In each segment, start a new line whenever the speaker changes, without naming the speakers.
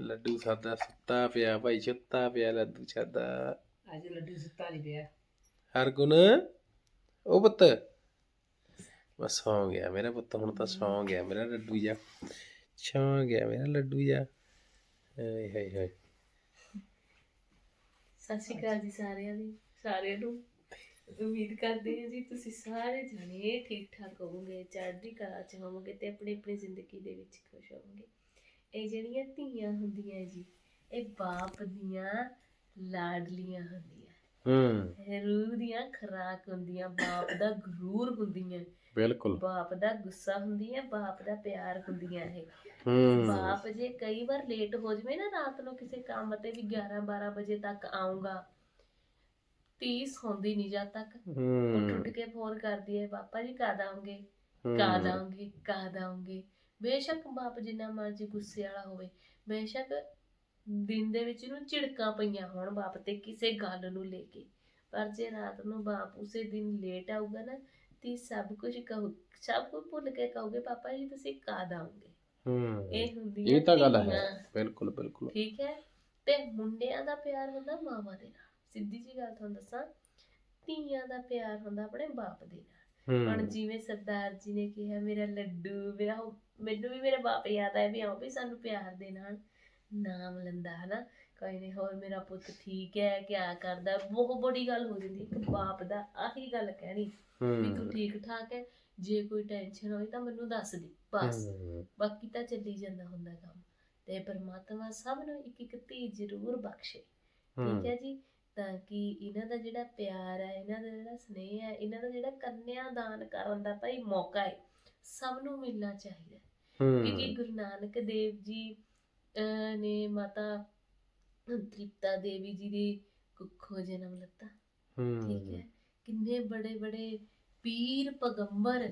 ਲੱਡੂ ਸਾਦਾ ਸੁੱਤਾ ਪਿਆ ਭਾਈ ਸੁੱਤਾ ਪਿਆ ਲੱਡੂ ਸਾਦਾ
ਅੱਜ ਲੱਡੂ ਸੁੱਤਾ ਨਹੀਂ ਪਿਆ।
ਹਰਗੁਣ ਉਹ ਪੁੱਤ। ਬਸ ਸੌਂ ਗਿਆ ਮੇਰਾ ਪੁੱਤ ਹੁਣ ਤਾਂ ਸੌਂ ਗਿਆ ਮੇਰਾ ਲੱਡੂ ਜਾ ਸੌਂ ਗਿਆ ਮੇਰਾ ਲੱਡੂ ਜਾ ਹਾਏ ਹਾਏ ਹਾਏ।
ਸਤਿ ਸ਼੍ਰੀ ਅਕਾਲ ਜੀ ਸਾਰਿਆਂ ਦੀ ਸਾਰਿਆਂ ਨੂੰ। ਉਮੀਦ ਕਰਦੇ ਹਾਂ ਜੀ ਤੁਸੀਂ ਸਾਰੇ ਜਣੇ ਠੀਕ ਠਾਕ ਹੋਵੋਗੇ ਚੜ੍ਹਦੀ ਕਲਾ ਚ ਹੋਵੋਗੇ ਤੇ ਆਪਣੀ ਆਪਣੀ ਜ਼ਿੰਦਗੀ ਦੇ ਵਿੱਚ ਖੁਸ਼ ਹੋਵੋਗੇ। ਇਹ ਜਿਹੜੀਆਂ ਧੀਆਂ ਹੁੰਦੀਆਂ ਜੀ ਇਹ ਬਾਪ ਦੀਆਂ ਲਾਡਲੀਆਂ ਹੁੰਦੀਆਂ।
ਹੂੰ।
ਇਹ ਰੂਹ ਦੀਆਂ ਖਰਾਕ ਹੁੰਦੀਆਂ ਬਾਪ ਦਾ ਗਰੂਰ ਹੁੰਦੀਆਂ।
ਬਿਲਕੁਲ।
ਬਾਪ ਦਾ ਗੁੱਸਾ ਹੁੰਦੀਆਂ ਬਾਪ ਦਾ ਪਿਆਰ ਹੁੰਦੀਆਂ ਇਹ।
ਹੂੰ।
ਬਾਪ ਜੇ ਕਈ ਵਾਰ ਲੇਟ ਹੋ ਜਵੇ ਨਾ ਰਾਤ ਨੂੰ ਕਿਸੇ ਕੰਮ ਤੇ ਵੀ 11 12 ਵਜੇ ਤੱਕ ਆਉਂਗਾ ਤੀ ਸੌਂਦੀ ਨਹੀਂ ਜਦ ਤੱਕ। ਉੱਠ
ਹੂੰ।
ਉੱਠ ਕੇ ਫੋਨ ਕਰਦੀ ਹੈ ਪਾਪਾ ਜੀ ਕਦ ਆਉਂਗੇ? ਕਦ ਆਉਂਗੇ? ਕਦ ਆਉਂਗੇ? ਬੇਸ਼ੱਕ ਬਾਪ ਜਿੰਨਾ ਮਰਜ਼ੀ ਗੁੱਸੇ ਵਾਲਾ ਹੋਵੇ ਬੇਸ਼ੱਕ ਦਿਨ ਦੇ ਵਿੱਚ ਨੂੰ ਝਿੜਕਾਂ ਪਈਆਂ ਹੋਣ ਬਾਪ ਤੇ ਕਿਸੇ ਗੱਲ ਨੂੰ ਲੈ ਕੇ। ਪਰ ਜੇ ਰਾਤ ਨੂੰ ਬਾਪ ਉਸੇ ਦਿਨ ਲੇਟ ਆਊਗਾ ਨਾ ਤੀ ਸਭ ਕੁਝ ਕਹੂ ਸਭ ਕੁਝ ਭੁੱਲ ਕੇ ਕਹੋਗੇ ਪਾਪਾ ਜੀ ਤੁਸੀਂ ਕਦ ਆਉਂਗੇ?
ਹੂੰ
ਇਹ ਹੁੰਦੀ
ਇਹ ਤਾਂ ਗੱਲ ਹੈ। ਬਿਲਕੁਲ ਬਿਲਕੁਲ।
ਠੀਕ ਹੈ? ਤੇ ਮੁੰਡਿਆਂ ਦਾ ਪਿਆਰ ਹੁੰਦਾ ਮਾਵਾਂ ਦੇ ਨਾਲ। ਸਿੱਧੀ ਜੀ ਗੱਲ ਤੁਹਾਨੂੰ ਦੱਸਾਂ ਧੀਆਂ ਦਾ ਪਿਆਰ ਹੁੰਦਾ ਆਪਣੇ ਬਾਪ ਦੇ ਨਾਲ। ਹੁਣ ਜਿਵੇਂ ਸਰਦਾਰ ਜੀ ਨੇ ਕਿਹਾ ਮੇਰਾ ਲੱਡੂ ਮੇਰਾ ਉਹ- ਮੈਨੂੰ ਵੀ ਮੇਰਾ ਬਾਪ ਯਾਦ ਆਇਆ ਵੀ ਆਓ ਵੀ ਸਾਨੂੰ ਪਿਆਰ ਦੇ ਨਾਲ ਨਾਮ ਲੈਂਦਾ ਹਨਾ? ਕੋਈ ਨਹੀਂ ਹੋਰ ਮੇਰਾ ਪੁੱਤ ਠੀਕ ਹੈ ਕਿਆ ਕਰਦਾ? ਬਹੁਤ ਬੜੀ ਗੱਲ ਹੋ ਜਾਂਦੀ ਇੱਕ ਬਾਪ ਦਾ ਆਹੀ ਗੱਲ ਕਹਿਣੀ ਵੀ ਤੂੰ ਠੀਕ ਠਾਕ ਹੈ ਜੇ ਕੋਈ ਟੈਨਸ਼ਨ ਹੋਈ ਤਾਂ ਮੈਨੂੰ ਦੱਸ ਦੇ ਬਸ। ਬਾਕੀ ਤਾਂ ਚੱਲੀ ਜਾਂਦਾ ਹੁੰਦਾ ਕੰਮ। ਤੇ ਪਰਮਾਤਮਾ ਸਭ ਨੂੰ ਇੱਕ ਇੱਕ ਧੀ ਜ਼ਰੂਰ ਬਖਸ਼ੇ। ਠੀਕ ਹੈ। ਜੀ? ਤਾਂ ਕਿ ਇਹਨਾਂ ਦਾ ਜਿਹੜਾ ਪਿਆਰ ਹੈ ਇਹਨਾਂ ਦਾ ਜਿਹੜਾ ਸਨੇਹ ਹੈ ਇਹਨਾਂ ਦਾ ਜਿਹੜਾ ਕੰਨਿਆ ਦਾਨ ਕਰਨ ਦਾ ਭਾਈ ਮੌਕਾ ਹੈ ਸਭ ਨੂੰ ਮਿਲਣਾ ਚਾਹੀਦਾ। ਕਿਉਂਕਿ ਗੁਰੂ ਨਾਨਕ ਦੇਵ ਜੀ ਨੇ ਮਾਤਾ ਤ੍ਰਿਪਤਾ ਦੇਵੀ ਜੀ ਦੀ ਕੁੱਖੋਂ ਜਨਮ ਲਿੱਤਾ। ਠੀਕ ਹੈ। ਕਿੰਨੇ ਬੜੇ ਬੜੇ ਪੀਰ ਪਗੰਬਰ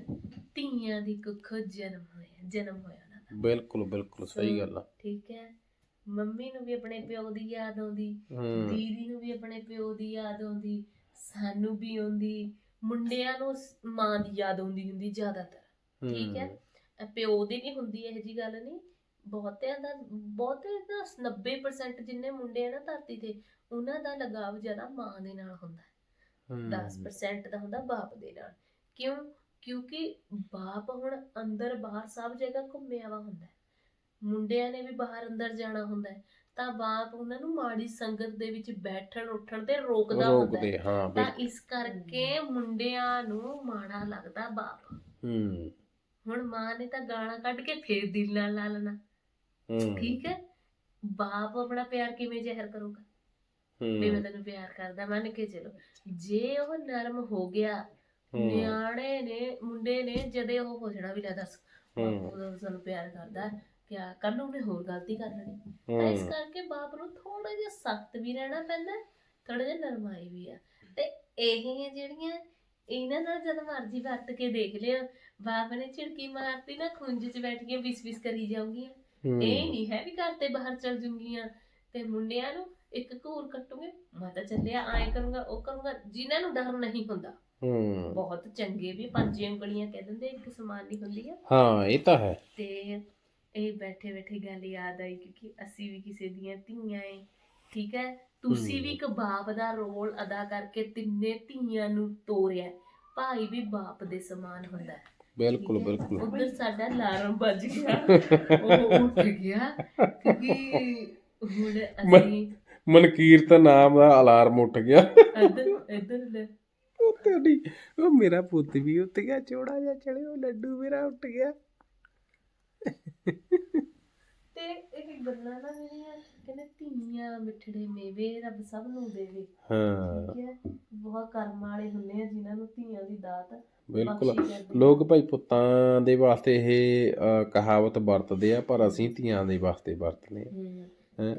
ਧੀਆਂ ਦੀ ਕੁੱਖੋਂ ਜਨਮ ਹੋਇਆ ਜਨਮ ਹੋਇਆ ਉਹਨਾਂ ਦਾ।
ਬਿਲਕੁਲ ਬਿਲਕੁਲ ਸਹੀ ਗੱਲ ਆ।
ਠੀਕ ਹੈ। ਮੰਮੀ ਨੂੰ ਵੀ ਆਪਣੇ ਪਿਓ ਦੀ ਯਾਦ ਆਉਂਦੀ ਦੀਦੀ ਨੂੰ ਵੀ ਆਪਣੇ ਪਿਓ ਦੀ ਯਾਦ ਆਉਂਦੀ ਸਾਨੂੰ ਵੀ ਆਉਂਦੀ ਮੁੰਡਿਆਂ ਨੂੰ ਮਾਂ ਦੀ ਯਾਦ ਆਉਂਦੀ ਹੁੰਦੀ ਜ਼ਿਆਦਾਤਰ। ਠੀਕ ਹੈ। ਪਿਓ ਦੀ ਨਹੀਂ ਹੁੰਦੀ ਇਹ ਜੀ ਗੱਲ ਨਹੀਂ। ਬਹੁਤਿਆਂ ਦਾ ਬਹੁਤੇ ਦਾ 90% ਜਿੰਨੇ ਮੁੰਡੇ ਆ ਨਾ ਧਰਤੀ ਤੇ ਉਹਨਾਂ ਦਾ ਲਗਾਵ ਜ਼ਿਆਦਾ ਮਾਂ ਦੇ ਨਾਲ ਹੁੰਦਾ ਹੈ।
ਹੂੰ।
10% ਦਾ ਹੁੰਦਾ ਬਾਪ ਦੇ ਨਾਲ। ਕਿਉਂ? ਕਿਉਂਕਿ ਬਾਪ ਹੁਣ ਅੰਦਰ ਬਾਹਰ ਸਭ ਜਗ੍ਹਾ ਘੁੰਮਿਆ ਵਾ ਹੁੰਦਾ। ਮੁੰਡਿਆਂ ਨੇ ਵੀ ਬਾਹਰ ਅੰਦਰ ਜਾਣਾ ਹੁੰਦਾ ਹੈ। ਤਾਂ ਬਾਪ ਉਹਨਾਂ ਨੂੰ ਮਾੜੀ ਸੰਗਤ ਦੇ ਵਿੱਚ ਬੈਠਣ ਉੱਠਣ ਤੇ ਰੋਕਦਾ ਹੁੰਦਾ ਹੈ। ਤਾਂ ਇਸ ਕਰਕੇ ਮੁੰਡਿਆਂ ਨੂੰ ਮਾੜਾ ਲੱਗਦਾ ਬਾਪ।
ਹੂੰ।
ਹੁਣ ਮਾਂ ਨੇ ਤਾਂ ਗਾਲਾਂ ਕੱਢ ਕੇ ਫੇਰ ਦਿਲ ਨਾਲ ਲਾ ਲੈਣਾ।
ਹੂੰ।
ਠੀਕ ਹੈ? ਬਾਪ ਆਪਣਾ ਪਿਆਰ ਕਿਵੇਂ ਜ਼ਾਹਿਰ ਕਰੂਗਾ? ਵੀ ਮੈਂ ਤੈਨੂੰ ਪਿਆਰ ਕਰਦਾ ਮੰਨ ਕੇ ਚਲੋ। ਜੇ ਉਹ ਨਰਮ ਹੋ ਗਿਆ ਨਿਆਣੇ ਨੇ ਮੁੰਡੇ ਨੇ ਜਦੇ ਉਹ ਹੋ ਜਾਣਾ ਵੀ ਲੈ ਦੱਸ।
ਹੂੰ।
ਉਹ ਸਾਨੂੰ ਪਿਆਰ ਕਰਦਾ ਕਿਆ ਕੱਲ ਨੂੰ ਉਹਨੇ ਹੋਰ ਗਲਤੀ ਕਰ ਲੈਣੀ। ਤਾਂ ਇਸ ਕਰਕੇ ਬਾਪ ਨੂੰ ਥੋੜਾ ਜਿਹਾ ਸਖਤ ਵੀ ਰਹਿਣਾ ਪੈਂਦਾ ਥੋੜਾ ਜਿਹਾ ਨਰਮਾਈ ਵੀ ਆ। ਤੇ ਇਹ ਜਿਹੜੀਆਂ ਇਹਨਾਂ ਨਾਲ ਜਦ ਮਰਜ਼ੀ ਵਰਤ ਕੇ ਦੇਖ ਲਿਓ ਬਾਪ ਨੇ ਝਿੜਕੀ ਮਾਰਤੀ ਨਾ ਖੁੰਝ 'ਚ ਬੈਠ ਕੇ ਵਿਸ ਵਿਸ ਕਰੀ ਜਾਊਂਗੀਆਂ। ਇਹ ਨਹੀਂ ਹੈ ਵੀ ਘਰ ਤੇ ਬਾਹਰ ਚਲ ਜੂੰਗੀਆਂ। ਤੇ ਮੁੰਡਿਆਂ ਨੂੰ ਇੱਕ ਘੂਰ ਕੱਟੂਗੇ ਮੈਂ ਤਾਂ ਚੱਲਿਆ ਐਂ ਕਰੂੰਗਾ ਉਹ ਕਰੂੰਗਾ ਜਿਨ੍ਹਾਂ ਨੂੰ ਡਰ ਨਹੀਂ ਹੁੰਦਾ।
ਹੂੰ।
ਬਹੁਤ ਚੰਗੇ ਵੀ ਪੰਜ ਉਂਗਲੀਆਂ ਕਹਿ ਦਿੰਦੇ ਇੱਕ ਸਮਾਨ ਨਹੀਂ ਹੁੰਦੀਆਂ
ਹਾਂ ਇਹ ਤਾਂ ਹੈ।
ਤੇ ਇਹ ਬੈਠੇ ਬੈਠੇ ਗੱਲ ਯਾਦ ਆਈ ਕਿਉਂਕਿ ਅਸੀਂ ਵੀ ਕਿਸੇ ਦੀਆਂ ਧੀਆਂ ਏ ਠੀਕ ਹੈ? ਤੁਸੀਂ ਵੀ ਇੱਕ ਬਾਪ ਦਾ ਰੋਲ ਅਦਾ ਕਰਕੇ ਤਿੰਨੇ ਧੀਆਂ ਨੂੰ ਤੋਰਿਆ। ਭਾਈ ਵੀ ਬਾਪ ਦੇ ਸਮਾਨ ਹੁੰਦਾ। ਹੈ
ਬਿਲਕੁਲ ਬਿਲਕੁਲ।
ਉਧਰ ਸਾਡਾ ਅਲਾਰਮ ਵੱਜ ਗਿਆ। ਉਹ ਉੱਠ ਗਿਆ ਕਿਉਂਕਿ ਹੁਣ ਅਸੀਂ
ਮਨਕੀਰ ਤਾਂ ਨਾਮ ਦਾ ਅਲਾਰਮ ਉੱਠ ਗਿਆ।
ਇੱਧਰ ਇੱਧਰ ਲੈ।
ਉਹ ਤੇਰੀ ਉਹ ਮੇਰਾ ਪੁੱਤ ਵੀ ਉੱਠ ਗਿਆ ਚੋੜਾ ਜਿਹਾ ਚੜਿਓ ਲੱਡੂ ਮੇਰਾ ਉੱਠ ਗਿਆ।
ਤੇ ਇਹ ਗੱਲਾਂ ਨਾ ਜਿਹੜੀਆਂ ਕਹਿੰਦੇ ਧੀਆਂ ਮਿੱਠੜੇ ਮੇਵੇ ਰੱਬ ਸਭ ਨੂੰ ਦੇਵੇ।
ਹਾਂ।
ਠੀਕ ਹੈ? ਬਹੁਤ ਕਰਮ ਵਾਲੇ ਹੁੰਦੇ ਆ ਜਿਨ੍ਹਾਂ ਨੂੰ ਧੀਆਂ ਦੀ ਦਾਤ
ਬਿਲਕੁਲ।
ਹੈ।
ਲੋਕ ਭਾਈ ਪੁੱਤਾਂ ਦੇ ਵਾਸਤੇ ਇਹ ਕਹਾਵਤ ਵਰਤਦੇ ਆ ਪਰ ਅਸੀਂ ਧੀਆਂ ਦੇ ਵਾਸਤੇ ਵਰਤਦੇ ਆ। ਹੈਂ?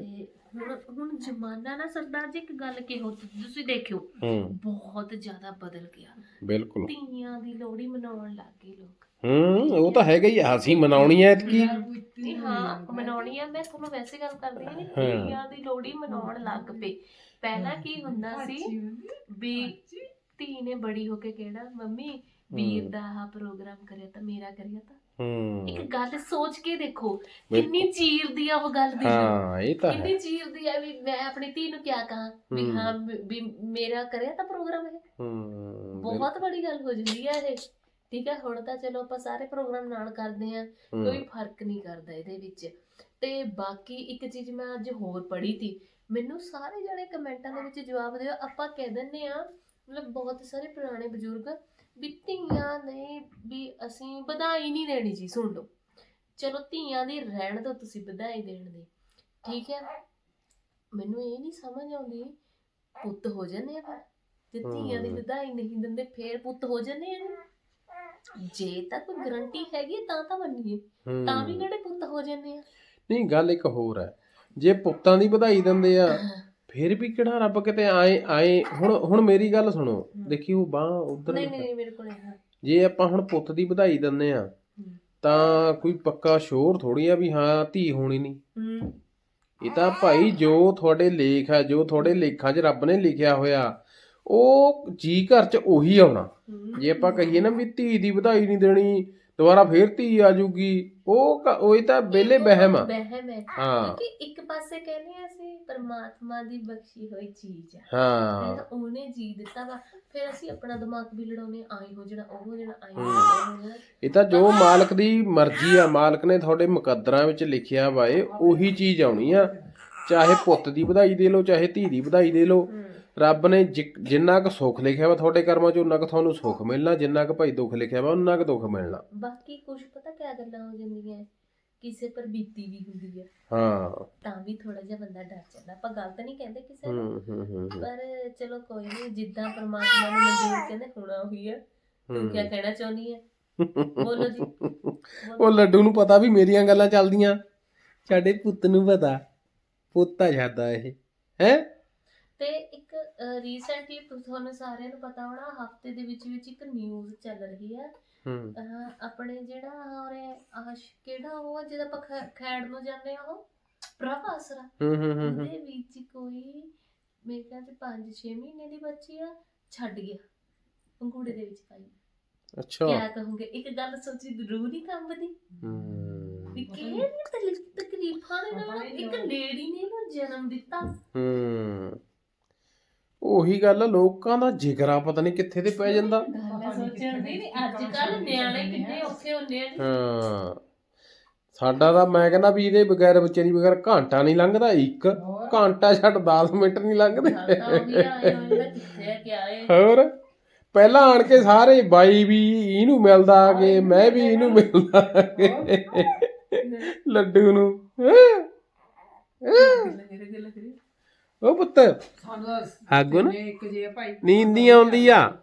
ਹੁਣ ਹੁਣ ਜ਼ਮਾਨਾ ਨਾ ਸਰਦਾਰ ਜੀ ਇੱਕ ਗੱਲ ਕਿਹੋ ਤੁਸੀਂ ਦੇਖਿਓ
ਹੂੰ।
ਬਹੁਤ ਜ਼ਿਆਦਾ ਬਦਲ ਗਿਆ।
ਬਿਲਕੁਲ।
ਧੀਆਂ ਦੀ ਲੋਹੜੀ ਮਨਾਉਣ ਲੱਗ ਗਏ ਲੋਕ।
ਹੂੰ ਉਹ ਤਾਂ ਹੈਗਾ ਹੀ ਆ, ਅਸੀਂ ਮਨਾਉਣੀ ਐ ਕੀ
ਜੀ ਹਾਂ ਮਨਾਉਣੀ ਆ ਮੈਂ ਤੁਹਾਨੂੰ ਵੈਸੇ ਗੱਲ ਕਰਦੀ ਹਾਂ
ਹਾਂ।
ਧੀਆਂ ਦੀ ਲੋਹੜੀ ਮਨਾਉਣ ਲੱਗ ਪਏ। ਪਹਿਲਾਂ ਕੀ ਹੁੰਦਾ ਸੀ ਵੀ ਧੀ ਨੇ ਬੜੀ ਹੋ ਕੇ ਕਿਹੜਾ ਮੰਮੀ ਵੀਰ ਦਾ ਆਹ ਪ੍ਰੋਗਰਾਮ ਕਰਿਆ ਤਾਂ ਮੇਰਾ ਕਰਿਆ ਤਾਂ।
ਹੂੰ।
ਇੱਕ ਗੱਲ ਸੋਚ ਕੇ ਦੇਖੋ ਕਿੰਨੀ ਚੀਰਦੀ ਆ ਉਹ ਗੱਲ ਦੀ।
ਹਾਂ ਇਹ ਤਾਂ ਹੈ।
ਕਿੰਨੀ ਚੀਰਦੀ ਆ ਵੀ ਮੈਂ ਆਪਣੀ ਧੀ ਨੂੰ ਕਿਆ ਕਹਾਂ? ਵੀ
ਹੂੰ।
ਹਾਂ ਵੀ- ਵੀ ਮੇਰਾ ਕਰਿਆ ਤਾਂ ਪ੍ਰੋਗਰਾਮ ਇਹ।
ਹੂੰ
ਬਹੁਤ ਬੜੀ ਗੱਲ ਹੋ ਜਾਂਦੀ ਆ ਇਹ। ਠੀਕ ਹੈ ਹੁਣ ਤਾਂ ਚਲੋ ਆਪਾਂ ਸਾਰੇ ਪ੍ਰੋਗਰਾਮ ਨਾਲ ਕਰਦੇ ਆ ਕੋਈ ਫ਼ਰਕ ਨਹੀਂ ਕਰਦਾ ਇਹਦੇ ਵਿੱਚ। ਤੇ ਬਾਕੀ ਇੱਕ ਚੀਜ਼ ਮੈਂ ਅੱਜ ਹੋਰ ਪੜ੍ਹੀ ਤੀ ਮੈਨੂੰ ਸਾਰੇ ਜਣੇ ਕਮੈਂਟਾਂ ਦੇ ਵਿੱਚ ਜਵਾਬ ਦਿਓ। ਆਪਾਂ ਕਹਿ ਦਿੰਨੇ ਆ ਮਤਲਬ ਬਹੁਤ ਸਾਰੇ ਪੁਰਾਣੇ ਬਜ਼ੁਰਗ ਵੀ ਧੀਆਂ ਨੇ ਵੀ ਅਸੀਂ ਵਧਾਈ ਨਹੀਂ ਦੇਣੀ ਜੀ ਸੁਣ ਲਓ। ਚਲੋ ਧੀਆਂ ਦੀ ਰਹਿਣ ਦੋ ਤੁਸੀਂ ਵਧਾਈ ਦੇਣ ਦੀ। ਠੀਕ ਹੈ ਮੈਨੂੰ ਇਹ ਨਹੀਂ ਸਮਝ ਆਉਂਦੀ ਪੁੱਤ ਹੋ ਜਾਂਦੇ ਆ ਫਿਰ ਜੇ ਧੀਆਂ ਦੀ। ਵਧਾਈ ਨਹੀਂ ਦਿੰਦੇ ਫੇਰ ਪੁੱਤ ਹੋ ਜਾਂਦੇ ਆ। ਜੀ। ਤਾਂ ਕੋਈ ਗਰੰਟੀ ਹੈਗੀ ਤਾਂ ਤਾਂ ਮੰਨੀਏ। ਤਾਂ ਵੀ। ਕਿਹੜੇ ਪੁੱਤ ਹੋ ਜਾਂਦੇ ਆ?
ਨਹੀਂ ਗੱਲ ਇੱਕ ਹੋਰ ਹੈ। ਜੇ ਪੁੱਤਾਂ ਦੀ ਵਧਾਈ ਦਿੰਦੇ ਆ ਫਿਰ ਵੀ ਕਿਹੜਾ ਰੱਬ ਕਿਤੇ ਆਏ ਆਏ। ਹੁਣ ਹੁਣ ਮੇਰੀ ਗੱਲ ਸੁਣੋ। ਦੇਖੀ ਉਹ ਬਾਹ ਉਧਰ
ਨਹੀਂ ਨਹੀਂ ਮੇਰੇ ਕੋਲ ਹੈ
ਜੇ ਆਪਾਂ ਹੁਣ ਪੁੱਤ ਦੀ ਵਧਾਈ ਦਿੰਦੇ ਆ ਤਾਂ ਕੋਈ ਪੱਕਾ ਸ਼ੋਰ ਥੋੜੀ ਆ ਵੀ ਹਾਂ ਧੀ ਹੋਣੀ ਨਹੀਂ
ਹੂੰ।
ਇਹ ਤਾਂ ਭਾਈ ਜੋ ਤੁਹਾਡੇ ਲੇਖ ਆ ਜੋ ਤੁਹਾਡੇ ਲੇਖਾਂ 'ਚ ਰੱਬ ਨੇ ਲਿਖਿਆ ਹੋਇਆ ਉਹ ਜੀ ਘਰ 'ਚ ਉਹੀ ਆਉਣਾ। ਜੇ ਆਪਾਂ ਕਹੀਏ ਨਾ ਵੀ ਧੀ ਦੀ ਵਧਾਈ ਨਹੀਂ ਦੇਣੀ ਦੁਬਾਰਾ ਫੇਰ ਧੀ ਆ ਜੂਗੀ ਉਹ ਕ- ਉਹ ਇਹ ਤਾਂ ਬੇਲੇ ਵਹਿਮ ਆ।
ਵਹਿਮ ਹੈ।
ਹਾਂ।
ਕਿਉਂਕਿ ਇੱਕ ਪਾਸੇ ਕਹਿੰਦੇ ਆ ਅਸੀਂ ਪਰਮਾਤਮਾ ਦੀ ਬਖਸ਼ੀ ਹੋਈ ਚੀਜ਼ ਆ।
ਹਾਂ।
ਉਹਨੇ ਜੀ ਦਿੱਤਾ ਵਾ ਫਿਰ ਅਸੀਂ ਆਪਣਾ ਦਿਮਾਗ ਵੀ ਲੜਾਉਨੇ ਆਈ ਹੋ ਜਾਣਾ ਉਹ ਹੋ ਜਾਣਾ ਆਈ ਹੋ ਜਾਣਾ ਉਹ ਹੋ ਜਾਣਾ।
ਇਹ ਤਾਂ ਜੋ ਮਾਲਕ ਦੀ ਮਰਜ਼ੀ ਆ ਮਾਲਕ ਨੇ ਤੁਹਾਡੇ ਮੁਕੱਦਰਾਂ ਵਿੱਚ ਲਿਖਿਆ ਵਾ ਇਹ ਉਹੀ ਚੀਜ਼ ਆਉਣੀ ਆ। ਚਾਹੇ ਪੁੱਤ ਦੀ ਵਧਾਈ ਦੇ ਲਓ ਚਾਹੇ ਧੀ ਦੀ ਵਧਾਈ ਦੇ ਲਓ
ਹੂੰ।
ਰੱਬ ਨੇ ਜਿੰਨਾ ਕੁ ਸੁੱਖ ਲਿਖਿਆ ਵਾ ਤੁਹਾਡੇ ਕਰਮਾਂ 'ਚ ਉਨਾ ਕੁ ਤੁਹਾਨੂੰ ਸੁੱਖ ਮਿਲਣਾ ਜਿੰਨਾ ਕੁ ਭਾਈ ਦੁੱਖ ਲਿਖਿਆ ਵਾ ਉਨਾ ਕੁ ਦੁੱਖ ਮਿਲਣਾ।
ਬਾਕੀ ਕੁਝ ਪਤਾ ਕਿਆ ਗੱਲਾਂ ਹੋ ਜਾਂਦੀਆਂ ਕਿਸੇ ਪਰ ਬੀਤੀ ਵੀ ਹੁੰਦੀ ਆ
ਹਾਂ।
ਤਾਂ ਵੀ ਥੋੜਾ ਜਿਹਾ ਬੰਦਾ ਡਰ ਜਾਂਦਾ। ਆਪਾਂ ਗਲਤ ਨਹੀਂ ਕਹਿੰਦੇ ਕਿਸੇ ਨੂੰ।
ਹੂੰ ਹੂੰ ਹੂੰ ਹੂੰ,
ਪਰ ਚਲੋ ਕੋਈ ਨਹੀਂ ਜਿੱਦਾਂ ਪਰਮਾਤਮਾ ਨੂੰ ਮਨਜ਼ੂਰ ਕਹਿੰਦੇ ਹੋਣਾ ਹੋਈ ਆ ਤੂੰ ਕੀ
ਹੂੰ।
ਕਹਿਣਾ ਚਾਹੁੰਦੀ ਹੈ ਬੋਲੋ ਜੀ।
ਉਹ ਲੱਡੂ ਨੂੰ ਪਤਾ ਵੀ ਮੇਰੀਆਂ ਗੱਲਾਂ ਚੱਲਦੀਆਂ। ਸਾਡੇ ਪੁੱਤ ਨੂੰ ਪਤਾ। ਪੁੱਤਾ ਜਾਂਦਾ ਇਹ। ਹੈ?
ਤੇ ਇੱਕ ਰੀਸੈਂਟਲੀ ਤੁਹਾਨੂੰ ਸਾਰਿਆਂ ਨੂੰ ਪਤਾ ਹੋਣਾ ਹਫ਼ਤੇ ਦੇ ਵਿੱਚ ਵਿੱਚ ਇੱਕ ਨਿਊਜ਼ ਚੱਲ ਰਹੀ ਹੈ।
ਹੂੰ।
ਅਹ ਆਪਣੇ ਜਿਹੜਾ ਹੋਰੇ ਆਸ਼ ਕਿਹੜਾ ਉਹ ਜਿਹਦਾ ਆਪਾਂ ਖੈੜ ਨੂੰ ਜਾਂਦੇ ਆ ਉਹ? ਪ੍ਰਭ ਆਸਰਾ।
ਹੂੰ ਹੂੰ ਹੂੰ ਹੂੰ।
ਉਹਦੇ ਵਿੱਚ ਕੋਈ ਮੇਰੇ ਖਿਆਲ ਚ 5-6 ਮਹੀਨੇ ਦੀ ਬੱਚੀ ਆ ਛੱਡ ਗਿਆ। ਪੰਗੂੜੇ ਦੇ ਵਿੱਚ ਪਾਈ।
ਅੱਛਾ।
ਕਿਆ ਕਹੂੰਗੇ? ਇੱਕ ਗੱਲ ਸੋਚੀ ਰੂਹ ਨਹੀਂ ਕੰਬਦੀ।
ਹੂੰ।
ਵੀ ਕਿਹੜੀ ਤਕਲੀਫ ਦੇ ਨਾਲ ਇੱਕ ਲੇਡੀ ਨੇ ਇਹਨੂੰ ਜਨਮ ਦਿੱਤਾ।
ਹੂੰ। ਉਹੀ ਗੱਲ ਆ, ਲੋਕਾਂ ਦਾ ਜਿਗਰਾ ਪਤਾ ਨਹੀਂ ਕਿੱਥੇ ਤੇ ਪੈ ਜਾਂਦਾ।
ਗੱਲ ਸੋਚਣ ਦੀ ਨਹੀਂ ਅੱਜ ਕੱਲ ਨਿਆਣੇ ਕਿੰਨੇ ਔਖੇ ਹੁੰਦੇ ਆ ਜੀ।
ਹਾਂ। ਸਾਡਾ ਤਾਂ ਮੈਂ ਕਹਿੰਦਾ ਵੀ ਇਹਦੇ ਬਗੈਰ ਬੱਚੇ ਦੀ ਬਗੈਰ ਘੰਟਾ ਨਹੀਂ ਲੰਘਦਾ ਇੱਕ ਘੰਟਾ ਛੱਡ 10 ਮਿੰਟ ਨਹੀਂ ਲੰਘਦੇ।
ਗੱਲ ਤਾਂ ਉਹੀ ਆਏ ਹੋਏ ਨੇ ਕਿੱਥੇ ਆ ਕਿਆ ਏ।
ਹੋਰ? ਪਹਿਲਾਂ ਆਣ ਕੇ ਸਾਰੇ ਬਾਈ ਵੀ ਇਹਨੂੰ ਮਿਲਦਾ ਆ ਕੇ ਮੈਂ ਵੀ ਇਹਨੂੰ ਮਿਲਦਾ ਕੇ ਲੱਡੂ ਨੂੰ। ਹੈਂ? ਉਹ ਪੁੱਤ।
ਸਾਨੂੰ
ਆਗੂ ਨਾ।
ਇੱਕ ਜੇ ਭਾਈ।
ਨੀਂਦ ਨਹੀਂ ਆਉਂਦੀ ਆ।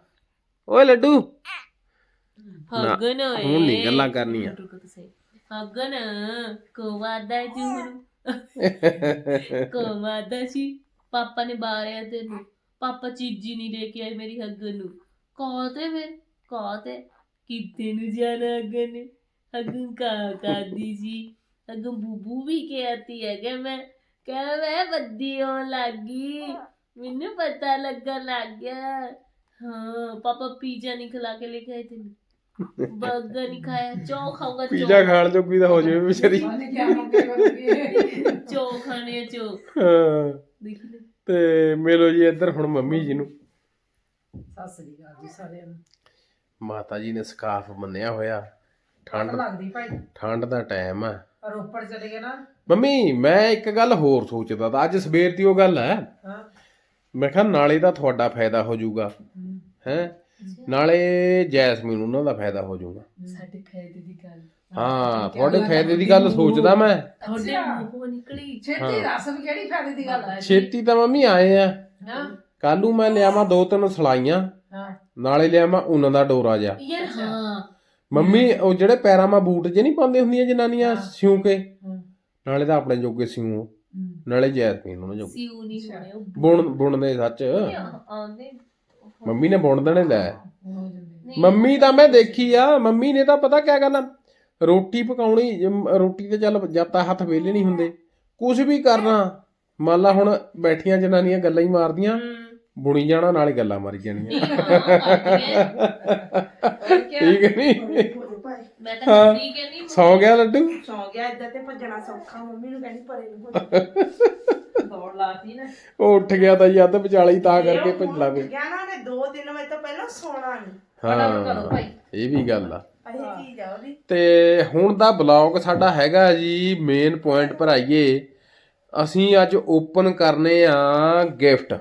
ਓਏ ਲੱਡੂ।
ਹਗਨ ਓਏ
ਹੁਣ ਨਹੀਂ ਗੱਲਾਂ ਕਰਨੀਆਂ।
ਹਗਨ ਕੋ ਵਾਦਾ ਜੂਰੂ ਕੋ ਵਾਦਾ ਸੀ। ਪਾਪਾ ਨੇ ਬਾਰਿਆ ਤੈਨੂੰ। ਪਾਪਾ ਚੀਜੀ ਨਹੀਂ ਲੈ ਕੇ ਆਏ ਮੇਰੀ ਹੱਗਨ ਨੂੰ। ਕਹਤੇ ਫਿਰ ਕਹਤੇ ਕਿਤੇ ਨੂੰ ਜਾਣਾ ਹੱਗਨ ਨੇ। ਹੱਗਨ ਕਾ ਕਾਦੀ ਸੀ। ਹੱਗਨ ਬੂਬੂ ਵੀ ਕਹਿਤੀ ਹੈ ਕਿ ਮੈਂ। ਕਹ ਮੈਂ ਬੱਦੀ ਹੋਣ ਲੱਗੀ ਮੈਨੂੰ ਪਤਾ ਲੱਗਣ ਲੱਗ ਗਿਆ। ਹਾਂ ਪਾਪਾ ਪੀਜ਼ਾ ਨਹੀਂ ਖਿਲਾ ਕੇ ਲੈ ਕੇ ਆਏ ਤੈਨੂੰ। 버ਗਰ ਨਹੀਂ ਖਾਇਆ ਚੌ ਖਾਊਗਾ ਚੌ
ਪੀਜ਼ਾ ਖਾਣ ਜੋਗੀ ਤਾਂ ਹੋ ਜਾਵੇ ਵਿਚਾਰੀ।
ਚੌ ਖਾਣੇ ਆ ਚੌ
ਹਾਂ।
ਦੇਖ ਲੈ।
ਤੇ ਮਿਲੋ ਜੀ ਇੱਧਰ ਹੁਣ ਮੰਮੀ ਜੀ ਨੂੰ।
ਸਤਿ ਸ੍ਰੀ ਅਕਾਲ ਜੀ ਸਾਰਿਆਂ ਨੂੰ।
ਮਾਤਾ ਜੀ ਨੇ ਸਕਾਫ ਮੰਨਿਆ ਹੋਇਆ।
ਠੰਡ
ਠੰਡ
ਲੱਗਦੀ ਭਾਈ।
ਠੰਡ ਦਾ ਟਾਈਮ ਆ।
ਰੋਪੜ ਚਲੇ ਗਏ ਨਾ।
ਮੰਮੀ ਮੈਂ ਇੱਕ ਗੱਲ ਹੋਰ ਸੋਚਦਾ ਤਾਂ ਅੱਜ ਸਵੇਰ ਦੀ ਉਹ ਗੱਲ ਹੈ।
ਹਾਂ।
ਮੈਂ ਕਿਹਾ ਨਾਲੇ ਤਾਂ ਤੁਹਾਡਾ ਫਾਇਦਾ ਹੋ ਜਾਊਗਾ। ਹੈ। ਨਾਲੇ ਜੈਸਮੀਨ ਉਹਨਾਂ ਦਾ ਫਾਇਦਾ ਹੋ ਜਾਊਗਾ।
ਸਾਡੇ ਫਾਇਦੇ ਦੀ ਗੱਲ।
ਹਾਂ ਤੁਹਾਡੇ ਫਾਇਦੇ ਦੀ ਗੱਲ ਸੋਚਦਾ ਮੈਂ।
ਤੁਹਾਡੇ। ਮੂੰਹੋਂ ਨਿਕਲੀ।
ਛੇਤੀ ਦੱਸ ਵੀ ਕਿਹੜੀ ਫਾਇਦੇ ਦੀ ਗੱਲ ਹੈ
ਛੇਤੀ ਤਾਂ ਮੰਮੀ ਆਏ ਆ।
ਹਾਂ।
ਕੱਲੂ ਮੈਂ ਲਿਆਵਾਂ ਦੋ ਤਿੰਨ ਸਲਾਈਆਂ।
ਹਾਂ।
ਨਾਲੇ ਲਿਆਵਾਂ ਉਹਨਾਂ ਦਾ ਡੋਰਾ ਜਾ
ਯਾਰ ਹਾਂ।
ਮੰਮੀ ਉਹ ਜਿਹੜੇ ਪੈਰਾਂ 'ਮਾ ਬੂਟ ਜੇ ਨਹੀਂ ਪਾਉਂਦੇ ਹੁੰਦੀਆਂ ਜਨਾਨੀਆਂ ਸਿਉਂ ਕੇ ਨਾਲੇ ਤਾਂ ਆਪਣੇ ਜੋਗੇ ਸਿਉਂ। ਨਾਲੇ ਜੈਸਮੀਨ ਉਹਨਾਂ ਜੋਗੇ।
ਸਿਉ ਨਹੀਂ ਹੋਣੇ ਉਹ
ਬੁਣ ਬੁਣਦੇ ਸੱਚ।
ਆਉਂਦੇ।
ਮੰਮੀ ਨੇ ਬੁਣ ਦੇਣੇ ਲੈ। ਮੰਮੀ ਤਾਂ ਮੈਂ ਦੇਖੀ ਆ। ਮੰਮੀ ਨੇ ਤਾਂ ਪਤਾ ਕਿਆ ਕਰਨਾ? ਰੋਟੀ ਪਕਾਉਣੀ ਰੋਟੀ ਤੇ ਚੱਲ ਜਾਤਾ ਹੱਥ ਵੇਲੇ ਨਹੀਂ ਹੁੰਦੇ। ਕੁਝ ਵੀ ਕਰਨਾ। ਮੰਨ ਲਾ ਹੁਣ ਬੈਠੀਆਂ ਜਨਾਨੀਆਂ ਗੱਲਾਂ ਹੀ ਮਾਰਦੀਆਂ। ਬੁਣੀ ਜਾਣਾ ਨਾਲੇ ਗੱਲਾਂ ਮਾਰੀ ਜਾਣੀਆਂ। ਠੀਕ ਹੈ ਨਹੀਂ
ਮੈਂ ਤਾਂ
ਹਾਂ।
ਮੰਮੀ ਕਹਿੰਦੀ
ਸੌ ਗਿਆ ਲੱਡੂ?
ਸੌ ਗਿਆ ਏਦਾਂ ਤੇ ਭੱਜਣਾ ਸੌਖਾ ਮੰਮੀ ਨੂੰ ਕਹਿੰਦੀ ਪਰੇ ਨੂੰ ਹੋ ਜਾ।
ਦੌੜ ਲਾਤੀ ਨਾ।
ਉਹ ਉੱਠ ਗਿਆ ਤਾਂ ਜਦ ਵਿਚਾਲੀ ਤਾਂ ਕਰਕੇ ਭੱਜਲਾ ਪਿਆ
ਗਿਆ ਨਾ ਨੇ 2-3 ਵਜੇ ਤੋਂ ਪਹਿਲਾਂ ਸੌਣਾ ਨਹੀਂ
ਹਾਂ
ਭਾਈ।
ਇਹ ਵੀ ਗੱਲ ਆ। ਤੇ ਹੁਣ ਦਾ ਬਲੌਗ ਸਾਡਾ ਹੈਗਾ ਜੀ ਮੇਨ ਪੁਆਇੰਟ ਪਰ ਆਈਏ। ਅਸੀਂ ਅੱਜ ਓਪਨ ਕਰਨੇ ਆ ਗਿਫਟ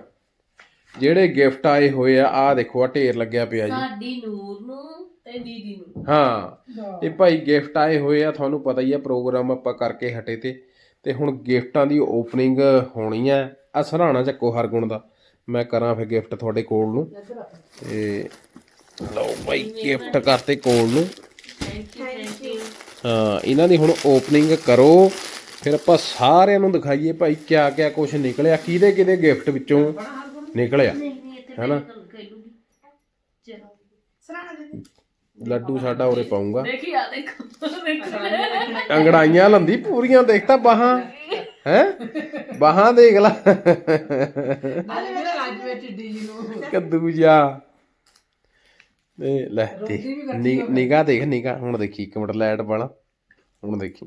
ਜਿਹੜੇ ਗਿਫਟ ਆਏ ਹੋਏ ਆ ਆ ਦੇਖੋ ਆ ਢੇਰ ਲੱਗਿਆ ਪਿਆ ਜੀ।
ਸਾਡੀ ਨੂਰ ਨੂੰ ਤੇ ਦੀਦੀ ਨੂੰ।
ਹਾਂ। ਇਹ ਭਾਈ ਗਿਫਟ ਆਏ ਹੋਏ ਆ ਤੁਹਾਨੂੰ ਪਤਾ ਹੀ ਆ ਪ੍ਰੋਗਰਾਮ ਆਪਾਂ ਕਰਕੇ ਹਟੇ ਤੇ। ਤੇ ਹੁਣ ਗਿਫਟਾਂ ਦੀ ਓਪਨਿੰਗ ਹੋਣੀ ਆ। ਆ ਸਰਾਣਾ ਚੱਕੋ ਹਰਗੁਣ ਦਾ। ਮੈਂ ਕਰਾਂ ਫਿਰ ਗਿਫਟ ਤੁਹਾਡੇ ਕੋਲ ਨੂੰ। ਤੇ ਲਓ ਭਾਈ ਗਿਫਟ ਕਰਤੇ ਕੋਲ ਨੂੰ। ਹਾਂ ਇਹਨਾਂ ਦੀ ਹੁਣ ਓਪਨਿੰਗ ਕਰੋ। ਫਿਰ ਆਪਾਂ ਸਾਰਿਆਂ ਨੂੰ ਦਿਖਾਈਏ ਭਾਈ ਕਿਆ ਕਿਆ ਕੁਝ ਨਿਕਲਿਆ ਕਿਹਦੇ ਕਿਹਦੇ ਗਿਫਟ ਵਿੱਚੋਂ ਨਿਕਲਿਆ।
ਨਹੀਂ ਨਹੀਂ ਇੱਥੇ
ਹੈਨਾ? ਲੱਡੂ ਸਾਡਾ ਉਰੇ ਪਾਉਂਗਾ
ਦੇਖੀ ਆ ਦੇਖੋ
ਅੰਗੜਾਈਆਂ ਲੰਦੀ ਪੂਰੀਆਂ ਦੇਖ ਤਾਂ ਬਾਹਾਂ। ਹੈ? ਬਾਹਾਂ ਦੇਖ ਲੈ। ਕੱਦੂ ਜਾ ਤੇ ਲੈ ਦੇਖ। ਨਿਗਾ ਦੇਖ ਨਿਗਾ ਹੁਣ ਦੇਖੀ ਇੱਕ ਮਿੰਟ ਲਾਈਟ ਵਾਲਾ ਹੁਣ ਦੇਖੀ।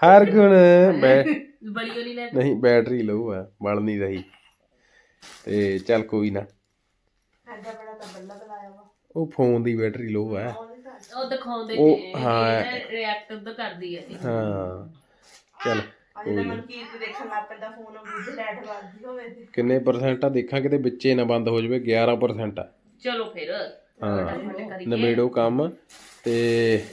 ਹਰ ਗੁਣ ਬੈ
ਬੜੀ ਹੋਣੀ ਲੈ
ਨਹੀਂ ਬੈਟਰੀ ਲਊ ਆ ਬਲ ਨਹੀਂ ਰਹੀ। ਤੇ ਚੱਲ ਕੋਈ ਨਾ।
ਐਡਾ ਬੜਾ ਤਾਂ ਬੱਲਾ ਬਲਾਇਆ ਵਾ।
ਉਹ ਫੋਨ ਦੀ ਬੈਟਰੀ
ਉਹਦੇ ਘਰ
ਉਹ ਦਿਖਾਉਂਦੇ
ਉਹ,
ਨੇ
ਹਾਂ।
ਰਿਐਕਟ ਉਦੋਂ ਕਰਦੀ ਹੈ ਇਹ।
ਹਾਂ। ਚੱਲ
ਅੱਜ ਤਾਂ ਮਨਕੀਰਤ ਦੇਖਣ ਲੱਗ ਪੈਂਦਾ ਫੋਨ ਬੁੱਧ ਲੈਟ ਵੱਜਦੀ ਹੋਵੇ ਤੇ।
ਕਿੰਨੇ ਪਰਸੈਂਟ ਆ? ਦੇਖਾਂ ਕਿਤੇ ਵਿੱਚੇ ਨਾ ਬੰਦ ਹੋ ਜਾਵੇ 11% ਆ।
ਚਲੋ ਫਿਰ।
ਹਾਂ।
ਫਟਾਫਟ ਕਰੀਏ।
ਨਵੇੜੋ ਕੰਮ। ਤੇ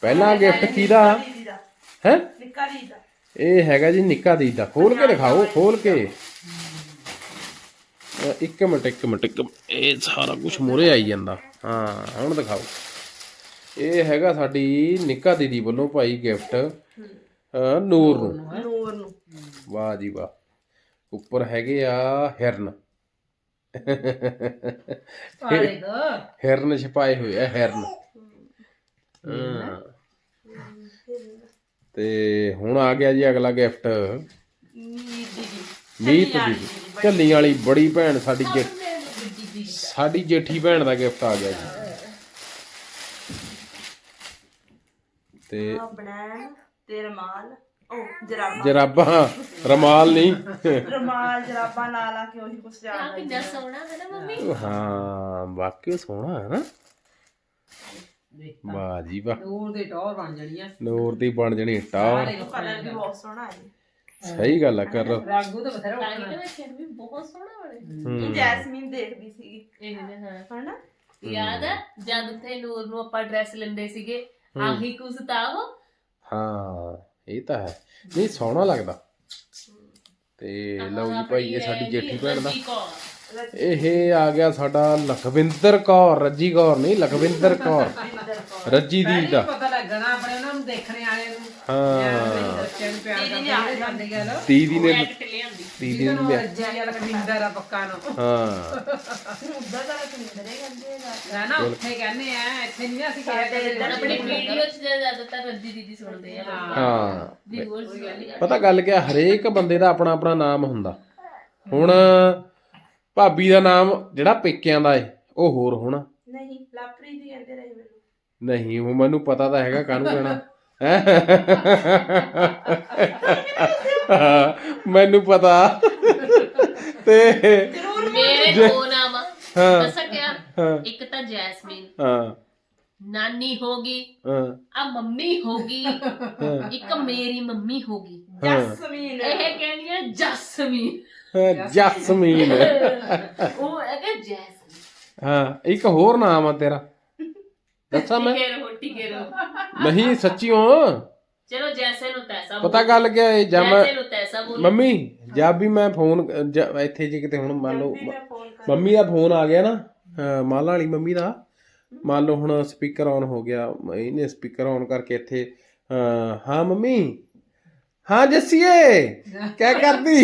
ਪਹਿਲਾ ਗਿਫਟ ਕਿਹਦਾ?
ਦੀਦੀ। ਦਾ
ਹੈ?
ਨਿੱਕਾ ਦੀ ਦਾ
ਇਹ ਹੈਗਾ ਜੀ ਨਿੱਕਾ ਦੀ ਦਾ ਖੋਲ ਕੇ ਦਿਖਾਓ ਖੋਲ ਕੇ। ਇੱਕ ਮਿੰਟ ਇੱਕ ਮਿੰਟ ਇੱਕ। ਇਹ ਸਾਰਾ ਕੁਝ ਮੂਰੇ ਆਈ ਜਾਂਦਾ। ਹਾਂ ਹੁਣ ਦਿਖਾਓ। ਇਹ ਹੈਗਾ ਸਾਡੀ ਨਿੱਕਾ ਦੀਦੀ ਵੱਲੋਂ ਭਾਈ ਗਿਫਟ ਨੂਰ ਨੂੰ।
ਨੂਰ ਨੂੰ।
ਵਾਹ ਜੀ ਵਾਹ। ਉੱਪਰ ਹੈਗੇ ਆ ਹਿਰਨ। ਹਿਰਨ ਛਪਾਏ ਹੋਏ ਆ ਹਿਰਨ। ਤੇ ਹੁਣ ਆ ਗਿਆ ਜੀ ਅਗਲਾ ਗਿਫਟ। ਮੀਤ ਦੀ ਝੱਲੀ ਵਾਲੀ। ਬੜੀ ਭੈਣ ਸਾਡੀ ਜੇ ਸਾਡੀ ਜੇਠੀ ਭੈਣ ਦਾ ਗਿਫਟ ਆ ਗਿਆ ਜੀ। ਤੇ
ਆਪਣਾ ਤੇ ਰਮਾਲ। ਉਹ ਜਰਾਬਾਂ।
ਜਰਾਬਾਂ ਰਮਾਲ ਨਹੀਂ
ਰਮਾਲ ਜਰਾਬਾਂ ਲਾ ਲਾ ਕੇ ਉਹੀ ਕੁਛ
ਆ
ਜਾਣਦਾ
ਕਿੰਨਾ ਸੋਹਣਾ ਹੈ ਨਾ ਮੰਮੀ।
ਹਾਂ ਵਾਕਿਆ ਸੋਹਣਾ ਹੈ ਨਾ। ਵਾਹ ਜੀ ਵਾਹ।
ਨੂਰ ਦੇ ਟੌਰ ਬਣ ਜਣੀਆਂ
ਨੂਰ ਦੀ ਬਣ ਜਣੀ ਟਾਵਰ
ਕਲਰ ਵੀ ਬਹੁਤ ਸੋਹਣਾ ਹੈ।
ਸਹੀ ਗੱਲ ਆ ਕਰ।
ਰਾਗੂ ਤਾਂ ਬਥੇਰਾ
ਤਾਂ
ਉੱਠਣਾ।
ਕਿ ਮੈਂ ਕਿਹਾ ਵੀ ਬਹੁਤ ਸੋਹਣਾ
ਹੂੰ।
ਜੈਸਮੀਨ ਦੇਖਦੀ ਸੀਗੀ।
ਇਹ ਨੇ ਹਾਂ।
ਹਨਾ?
ਯਾਦ ਹੈ ਜਦ ਉੱਥੇ ਨੂਰ ਨੂੰ ਆਪਾਂ ਡਰੈਸ ਲੈਂਦੇ ਸੀਗੇ ਆਹੀ ਕੁਝ ਤਾਂ ਉਹ?
ਹਾਂ ਇਹ ਤਾਂ ਹੈ। ਨਹੀਂ ਸੋਹਣਾ ਲੱਗਦਾ। ਤੇ ਲਓ ਜੀ ਭਾਈ ਇਹ ਸਾਡੀ ਜੇਠੀ ਭੈਣ ਦਾ। ਇਹ ਆ ਗਿਆ ਸਾਡਾ ਲਖਵਿੰਦਰ ਕੌਰ ਰੱਜੀ ਕੌਰ ਨਹੀਂ ਲਖਵਿੰਦਰ ਕੌਰ। ਰੱਜੀ ਦੀ ਦਾ।
ਪਤਾ ਲੱਗਣਾ ਆਪਣੇ ਉਹਨਾਂ ਨੂੰ ਦੇਖਣੇ ਵਾਲੇ ਨੂੰ।
ਹਾਂ। ਦੀਦੀ ਨੇ ਦੀਦੀ ਨੇ
ਲਖਵਿੰਦਰ ਆ ਪੱਕਾ ਨੂੰ।
ਹਾਂ।
ਉਦਾਂ ਤਾਂ ਕਿੰਦਰੇ ਕਹਿੰਦੇ ਆ
ਨਾ ਨਾ ਉੱਥੇ ਕਹਿੰਦੇ ਆ ਇੱਥੇ ਨਹੀਂ ਅਸੀਂ ਕਹਿੰਦੇ
ਆਪਣੀ ਵੀਡੀਓ 'ਚ ਜ਼ਿਆਦਾਤਰ ਰੱਜੀ ਦੀਦੀ ਸੁਣਦੇ ਆ।
ਹਾਂ। ਪਤਾ ਗੱਲ ਕਿਆ ਹਰੇਕ ਬੰਦੇ ਦਾ ਆਪਣਾ ਆਪਣਾ ਨਾਮ ਹੁੰਦਾ। ਹੁਣ ਭਾਬੀ ਦਾ ਨਾਮ ਜਿਹੜਾ ਪੇਕਿਆਂ ਦਾ ਏ ਉਹ ਹੋਰ ਹੋਣਾ।
ਨਹੀਂ ਲਾਪਰੀ ਦੀ ਕਹਿੰਦੇ ਰਹੇ ਮੈਨੂੰ।
ਨਹੀਂ ਉਹ ਮੈਨੂੰ ਪਤਾ ਤਾਂ ਹੈਗਾ ਕਾਹਨੂੰ ਕਹਿਣਾ। ਹੈਂ? ਮੈਨੂੰ ਪਤਾ। ਤੇ
ਮੇਰੇ ਦੋ ਨਾਮ ਆ।
ਹਾਂ।
ਦੱਸਾਂ ਕਿਆ?
ਹਾਂ।
ਇੱਕ ਤਾਂ ਜੈਸਮੀਨ।
ਹਾਂ।
ਨਾਨੀ ਹੋਗੀ
ਹਾਂ।
ਆ ਮੰਮੀ ਹੋਗੀ
ਹਾਂ,
ਇੱਕ ਮੇਰੀ ਮੰਮੀ ਹੋਗੀ
ਜਸਮੀਨ।
ਇਹ ਕਹਿੰਦੀ ਹੈ ਜਸਮੀਨ।
ਹਾਂ ਜਸਮੀਨ।
ਉਹ ਹੈਗਾ ਜੈਸਮੀਨ।
ਹਾਂ ਇੱਕ ਹੋਰ ਨਾਮ ਆ ਤੇਰਾ। ਦੱਸਾਂ ਮੈਂ?
ਟਿਕੇ ਰਹੋ ਟਿਕੇ ਰਹੋ।
ਨਹੀਂ ਸੱਚੀਓ
ਚਲੋ ਜੈਸੇ ਨੂੰ ਤੈਸਾ
ਪਤਾ ਗੱਲ ਕਿਆ ਏ ਜਾਂ ਮੈਂ
ਜੈਸੇ ਨੂੰ ਤੈਸਾ ਬੋਲ।
ਮੰਮੀ ਜਦ ਵੀ ਮੈਂ ਫੋਨ ਜ- ਇੱਥੇ ਜੇ ਕਿਤੇ ਹੁਣ ਮੰਨ ਲਓ ਮੰਮੀ ਦਾ ਫੋਨ ਆ ਗਿਆ ਨਾ ਅਹ ਮਾਲਾ ਵਾਲੀ ਮੰਮੀ ਦਾ। ਮੰਨ ਲਓ ਹੁਣ ਸਪੀਕਰ ਔਨ ਹੋ ਗਿਆ ਇਹਨੇ ਸਪੀਕਰ ਔਨ ਕਰਕੇ ਇੱਥੇ ਅਹ, ਹਾਂ ਮੰਮੀ ਹਾਂ ਜੱਸੀਏ ਕਿਆ ਕਰਦੀ?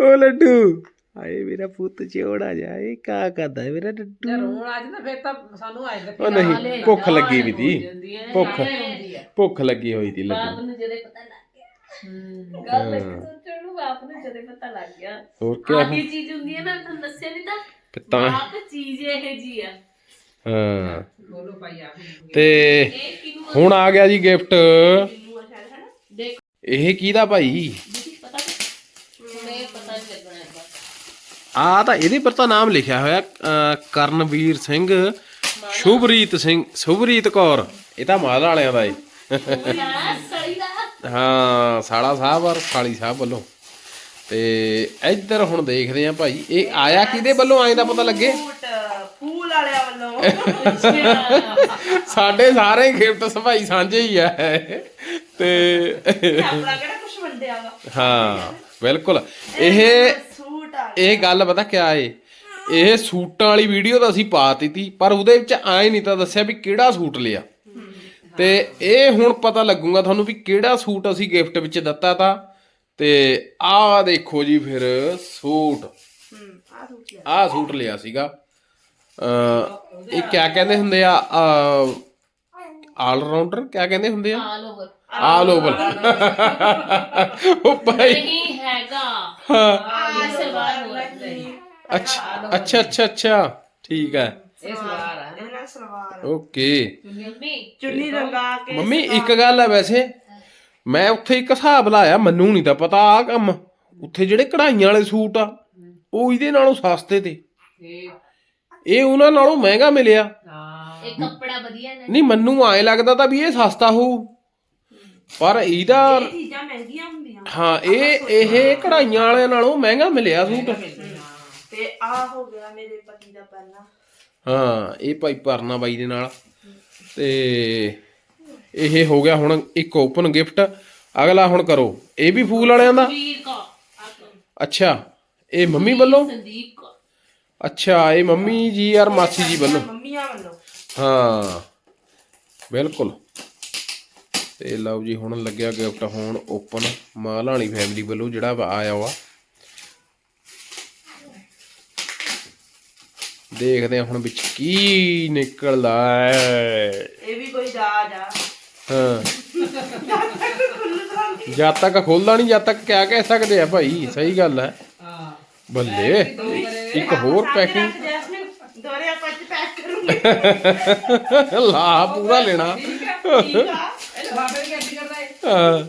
ਓ ਲੱਡੂ ਆਏ ਮੇਰਾ ਪੁੱਤ ਚੋੜਾ ਜਾਏ ਕਾ ਕਰਦਾ ਹੈ? ਮੇਰਾ ਲੱਡੂ।
ਰੋਣ ਅੱਜ ਨਾ ਫਿਰ ਤਾਂ ਸਾਨੂੰ ਆਏ ਲੱਗੇ
ਉਹ ਨਹੀਂ ਭੁੱਖ ਲੱਗੀ ਵੀ ਤੀ। ਭੁੱਖ ਭੁੱਖ ਲੱਗੀ ਹੋਈ ਤੀ ਲੱਡੂ।
ਬਾਪ ਨੂੰ ਜਦੇ ਪਤਾ ਲੱਗ ਗਿਆ। ਗੱਲ ਇੱਕ ਸੋਚਣ ਨੂੰ ਬਾਪ ਨੂੰ ਜਦੇ ਪਤਾ ਲੱਗ ਗਿਆ।
ਹੋਰ ਕੀ
ਆਹੀ ਚੀਜ਼ ਹੁੰਦੀ ਹੈ ਨਾ ਤੁਹਾਨੂੰ ਦੱਸਿਆ ਨਹੀਂ ਤਾਂ
ਤਾਂ
ਬਾਪ ਚੀਜ਼ ਇਹ ਜੀ ਆ।
ਹਾਂ। ਤੇ
ਇਹ
ਹੁਣ ਆ ਗਿਆ ਜੀ ਗਿਫਟ। ਇਹ ਕਿਹਦਾ ਭਾਈ? ਆ ਤਾਂ ਇਹਦੇ ਪਰ ਤਾਂ ਨਾਮ ਲਿਖਿਆ ਹੋਇਆ ਕਰਨਵੀਰ ਸਿੰਘ, ਸ਼ੁਭਰੀਤ ਸਿੰਘ, ਸ਼ੁਭਰੀਤ ਕੌਰ। ਇਹ ਤਾਂ ਮਾਲ ਵਾਲਿਆਂ ਦਾ ਏ। ਹਾਂ, ਸਾਲਾ ਸਾਹਿਬ ਔਰ ਸਾਲੀ ਸਾਹਿਬ ਵੱਲੋਂ। ਤੇ ਇੱਧਰ ਹੁਣ ਦੇਖਦੇ ਆ ਭਾਈ, ਇਹ ਆਇਆ ਕਿਹਦੇ ਵੱਲੋਂ ਆਏ ਦਾ ਪਤਾ ਲੱਗੇ?
ਵਾਲਿਆਂ ਵੱਲੋਂ।
ਸਾਡੇ ਸਾਰੇ ਗਿਫਟ ਸਭਾਈ ਸਾਂਝੇ ਹੀ ਆ। ਤੇ
ਆਪਣਾ ਕਿਹੜਾ ਕੁਝ ਵੰਡਿਆ ਵਾ?
ਹਾਂ ਬਿਲਕੁਲ। ਇਹ
ਸੂਟ ਆ
ਇਹ ਗੱਲ ਪਤਾ ਕਿਆ ਏ? ਇਹ ਸੂਟਾਂ ਵਾਲੀ ਵੀਡੀਓ ਤਾਂ ਅਸੀਂ ਪਾਤੀ ਤੀ ਪਰ ਉਹਦੇ ਵਿੱਚ ਆਏ ਨਹੀਂ ਤਾਂ ਦੱਸਿਆ ਵੀ ਕਿਹੜਾ ਸੂਟ ਲਿਆ। ਤੇ ਇਹ ਹੁਣ ਪਤਾ ਲੱਗੂਗਾ ਤੁਹਾਨੂੰ ਵੀ ਕਿਹੜਾ ਸੂਟ ਅਸੀਂ ਗਿਫਟ ਵਿੱਚ ਦਿੱਤਾ ਤਾ। ਤੇ ਆਹ ਦੇਖੋ ਜੀ ਫਿਰ ਸੂਟ।
ਹੂੰ ਆ ਸੂਟ ਲਿਆ।
ਆਹ ਸੂਟ ਲਿਆ ਸੀਗਾ। ਇਹ ਕਿਆ ਕਹਿੰਦੇ ਹੁੰਦੇ ਆ ਆਲ ਰਾਉਂਡਰ ਕਿਆ ਕਹਿੰਦੇ ਹੁੰਦੇ ਆ?
ਆਲ ਓਵਰ
ਆਲ ਓਵਰ ਉਹ ਭਾਈ।
ਨਹੀਂ ਹੈਗਾ।
ਹਾਂ।
ਹੋ।
ਅੱਛਾ ਅੱਛਾ ਅੱਛਾ ਅੱਛਾ। ਠੀਕ ਹੈ।
ਆ
ਇਹਨਾਂ ਸਲਵਾਰ
ਓਕੇ।
ਮੰਮੀ?
ਚੁੰਨੀ ਰੰਗਾ ਕੇ
ਮੰਮੀ ਇੱਕ ਗੱਲ ਹੈ ਵੈਸੇ। ਮੈਂ ਉੱਥੇ ਇੱਕ ਹਿਸਾਬ ਲਾਇਆ ਮੈਨੂੰ ਨਹੀਂ ਤਾਂ ਪਤਾ ਆ ਕੰਮ। ਉੱਥੇ ਜਿਹੜੇ ਕਢਾਈਆਂ ਵਾਲੇ ਸੂਟ ਆ ਉਹ ਇਹਦੇ ਨਾਲੋਂ ਸਸਤੇ ਤੇ।
ਇਹ
ਉਹਨਾਂ ਨਾਲੋਂ ਮਹਿੰਗਾ ਮਿਲਿਆ।
ਹਾਂ।
ਇਹ ਕੱਪੜਾ ਵਧੀਆ ਨਾ
ਨਹੀਂ ਮੈਨੂੰ ਐ ਲੱਗਦਾ ਤਾਂ ਵੀ ਇਹ ਸਸਤਾ ਹੋਊ। ਪਰ ਇਹਦਾ
ਇਹ ਚੀਜ਼ਾਂ ਮਹਿੰਗੀਆਂ ਹੁੰਦੀਆਂ।
ਹਾਂ ਇਹ ਇਹ ਕਢਾਈਆਂ ਵਾਲਿਆਂ ਨਾਲੋਂ ਮਹਿੰਗਾ ਮਿਲਿਆ ਸੂਟ।
ਤੇ ਆ ਹੋ ਗਿਆ ਮੇਰੇ ਪਤੀ ਦਾ ਪਹਿਲਾ।
ਹਾਂ ਇਹ ਭਾਈ ਪਰਨਾ ਬਾਈ ਦੇ ਨਾਲ। ਤੇ ਇਹ ਹੋ ਗਿਆ ਹੁਣ ਇੱਕ ਓਪਨ ਗਿਫਟ। ਅਗਲਾ ਹੁਣ ਕਰੋ। ਇਹ ਵੀ ਫੂਲ ਵਾਲਿਆਂ ਦਾ?
ਵੀਰ ਕੋ।
ਅੱਛਾ ਇਹ ਮੰਮੀ ਵੱਲੋਂ?
ਸੰਦੀਪ
ਅੱਛਾ ਇਹ ਮੰਮੀ ਜੀ ਯਾਰ ਮਾਸੀ ਜੀ ਵੱਲੋਂ?
ਮੰਮੀਆਂ ਵੱਲੋਂ।
ਹਾਂ ਬਿਲਕੁਲ। ਤੇ ਲਓ ਜੀ ਹੁਣ ਲੱਗਿਆ ਗਿਫਟ ਹੁਣ ਓਪਨ ਮਾਲ ਵਾਲੀ ਫੈਮਿਲੀ ਵੱਲੋਂ ਜਿਹੜਾ ਆਇਆ ਵਾ। ਦੇਖਦੇ ਹਾਂ ਹੁਣ ਵਿੱਚ ਕੀ ਨਿਕਲਦਾ ਹੈ।
ਇਹ ਵੀ ਕੋਈ ਦਾਜ ਆ।
ਹਾਂ। ਜਦ ਤੱਕ ਖੋਲਦਾ ਨਹੀਂ ਜਦ ਤੱਕ ਕਿਆ ਕਹਿ ਸਕਦੇ ਆ ਭਾਈ ਸਹੀ ਗੱਲ ਹੈ।
ਹਾਂ।
ਬੱਲੇ। ਇੱਕ ਹੋਰ ਪੈਕਿੰਗ।
ਦੋਰੇ ਆਪਾਂ ਚ ਪੈਕ ਕਰੂੰਗੇ।
ਲਾ ਪੂਰਾ ਲੈਣਾ।
ਠੀਕ ਆ
ਇਹ ਬਾਬੇ ਦੀ ਗੱਡੀ ਕਰਦਾ ਹੈ
ਹਾਂ।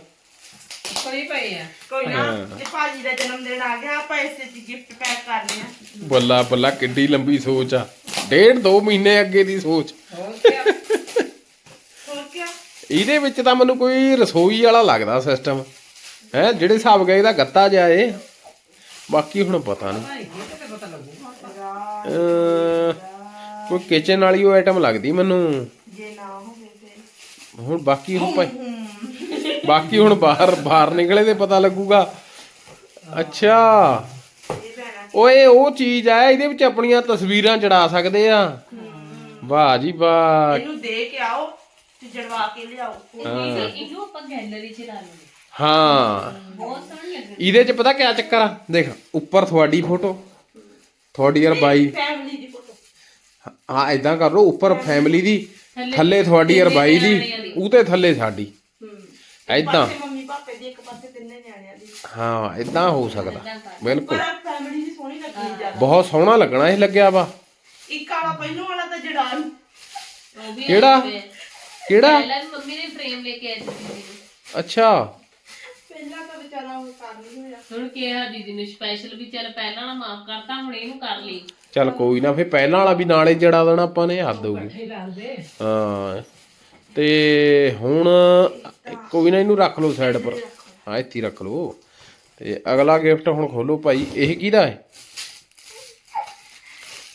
ਪਈ ਪਈ ਆ?
ਕੋਈ ਨਾ ਇਹ ਭਾਜੀ ਦਾ ਜਨਮ ਦਿਨ ਆ ਗਿਆ ਆਪਾਂ ਇਸੇ ਚ ਗਿਫਟ ਪੈਕ ਕਰਨੇ ਆ
ਬੱਲਾ ਬੱਲਾ ਕਿੱਡੀ ਲੰਬੀ ਸੋਚ ਆ। ਡੇਢ ਦੋ ਮਹੀਨੇ ਅੱਗੇ ਦੀ ਸੋਚ। ਇਹਦੇ ਵਿੱਚ ਤਾਂ ਮੈਨੂੰ ਕੋਈ ਰਸੋਈ ਵਾਲਾ ਲੱਗਦਾ ਸਿਸਟਮ ਹੈ ਜਿਹੜੇ ਹਿਸਾਬ ਗਏ ਦਾ ਗੱਤਾ ਜਾਏ ਬਾਕੀ ਹੁਣ ਪਤਾ ਨਹੀਂ
ਇਹ ਤਾਂ ਪਤਾ ਲੱਗੂ
ਅਹ, ਕੋਈ ਕਿਚਨ ਵਾਲੀ ਉਹ ਆਈਟਮ ਲੱਗਦੀ ਮੈਨੂੰ।
ਜੇ ਨਾ ਹੋਵੇ ਫਿਰ
ਹੁਣ ਬਾਕੀ ਹੁਣ ਭਾਈ ਬਾਕੀ ਹੁਣ ਬਾਹਰ ਬਾਹਰ ਨਿਕਲੇ ਤੇ ਪਤਾ ਲੱਗੂਗਾ। ਅੱਛਾ। ਓਏ ਉਹ ਚੀਜ਼ ਆ ਇਹਦੇ ਵਿੱਚ ਆਪਣੀਆਂ ਤਸਵੀਰਾਂ ਚੜਾ ਸਕਦੇ ਆ। ਵਾਹ ਜੀ ਵਾਹ।
ਇਹਨੂੰ ਦੇ ਕੇ ਆਓ ਤੇ ਜੜਵਾ ਕੇ ਲਿਆਓ।
ਇਹਨੂੰ ਇਹਨੂੰ ਆਪਾਂ ਗੈਲਰੀ ਚ ਲਾ ਲਵਾਂਗੇ
ਹਾਂ।
ਬਹੁਤ ਸੋਹਣੀ ਲੱਗਣੀ
ਇਹਦੇ ਚ ਪਤਾ ਕਿਆ ਚੱਕਰ ਆ? ਦੇਖ ਉੱਪਰ ਤੁਹਾਡੀ ਫੋਟੋ ਤੁਹਾਡੀ ਯਾਰ ਬਾਈ
ਫੈਮਿਲੀ ਦੀ ਫੋਟੋ
ਹਾਂ ਇਦਾਂ ਕਰ ਲਓ ਉੱਪਰ ਫੈਮਿਲੀ ਦੀ ਥੱਲੇ ਤੁਹਾਡੀ ਯਾਰ ਬਾਈ ਦੀ ਉਤੇ ਥੱਲੇ ਸਾਡੀ।
ਹੂੰ।
ਐਦਾਂ
ਪਾਸੇ ਮੰਮੀ ਪਾਪੇ ਦੀ ਇੱਕ ਪਾਸੇ ਤਿੰਨੇ ਨਿਆਣਿਆਂ ਦੀ।
ਹਾਂ ਇਦਾਂ ਹੋ ਸਕਦਾ। ਬਿਲਕੁਲ।
ਪਰ ਫੈਮਿਲੀ ਦੀ ਸੋਹਣੀ ਲੱਗਣੀ ਜ਼ਿਆਦਾ।
ਬਹੁਤ ਸੋਹਣਾ ਲੱਗਣਾ ਇਹ ਲੱਗਿਆ ਵਾ।
ਇੱਕ ਆਲਾ ਪਹਿਲੋਂ ਵਾਲਾ ਤਾਂ
ਵੀ
ਕਿਹੜਾ? ਕਿਹੜਾ
ਮੰਮੀ ਨੇ ਫਰੇਮ ਲੈ ਕੇ ਆਈ ਸੀ।
ਅੱਛਾ।
ਪਹਿਲਾਂ ਤਾਂ ਵਿਚਾਰਾ ਉਹ ਕਰ ਨਹੀਂ ਹੋਇਆ।
ਹੁਣ ਕਿਹਾ ਦੀਦੀ ਨੇ ਸਪੈਸ਼ਲ ਵੀ ਚੱਲ ਪਹਿਲਾਂ ਵਾਲਾ ਮਾਫ ਕਰਤਾ ਹੁਣ ਇਹਨੂੰ ਕਰ ਲਈ।
ਚੱਲ ਕੋਈ ਨਾ ਫੇ ਪਹਿਲਾਂ ਵਾਲਾ ਵੀ ਨਾਲੇ ਜੜਾ ਦੇਣਾ ਆਪਾਂ ਨੇ ਹੱਦ ਹੋਊਗੀ ਹਾਂ ਤੇ ਹੁਣ ਕੋਈ ਨਾ ਇਹਨੂੰ ਰੱਖ ਲਓ ਸਾਈਡ ਪਰ। ਹਾਂ ਇੱਥੇ ਹੀ ਰੱਖ ਲਓ। ਤੇ ਅਗਲਾ ਗਿਫਟ ਹੁਣ ਖੋਲੋ ਭਾਈ ਇਹ ਕਿਹਦਾ ਹੈ?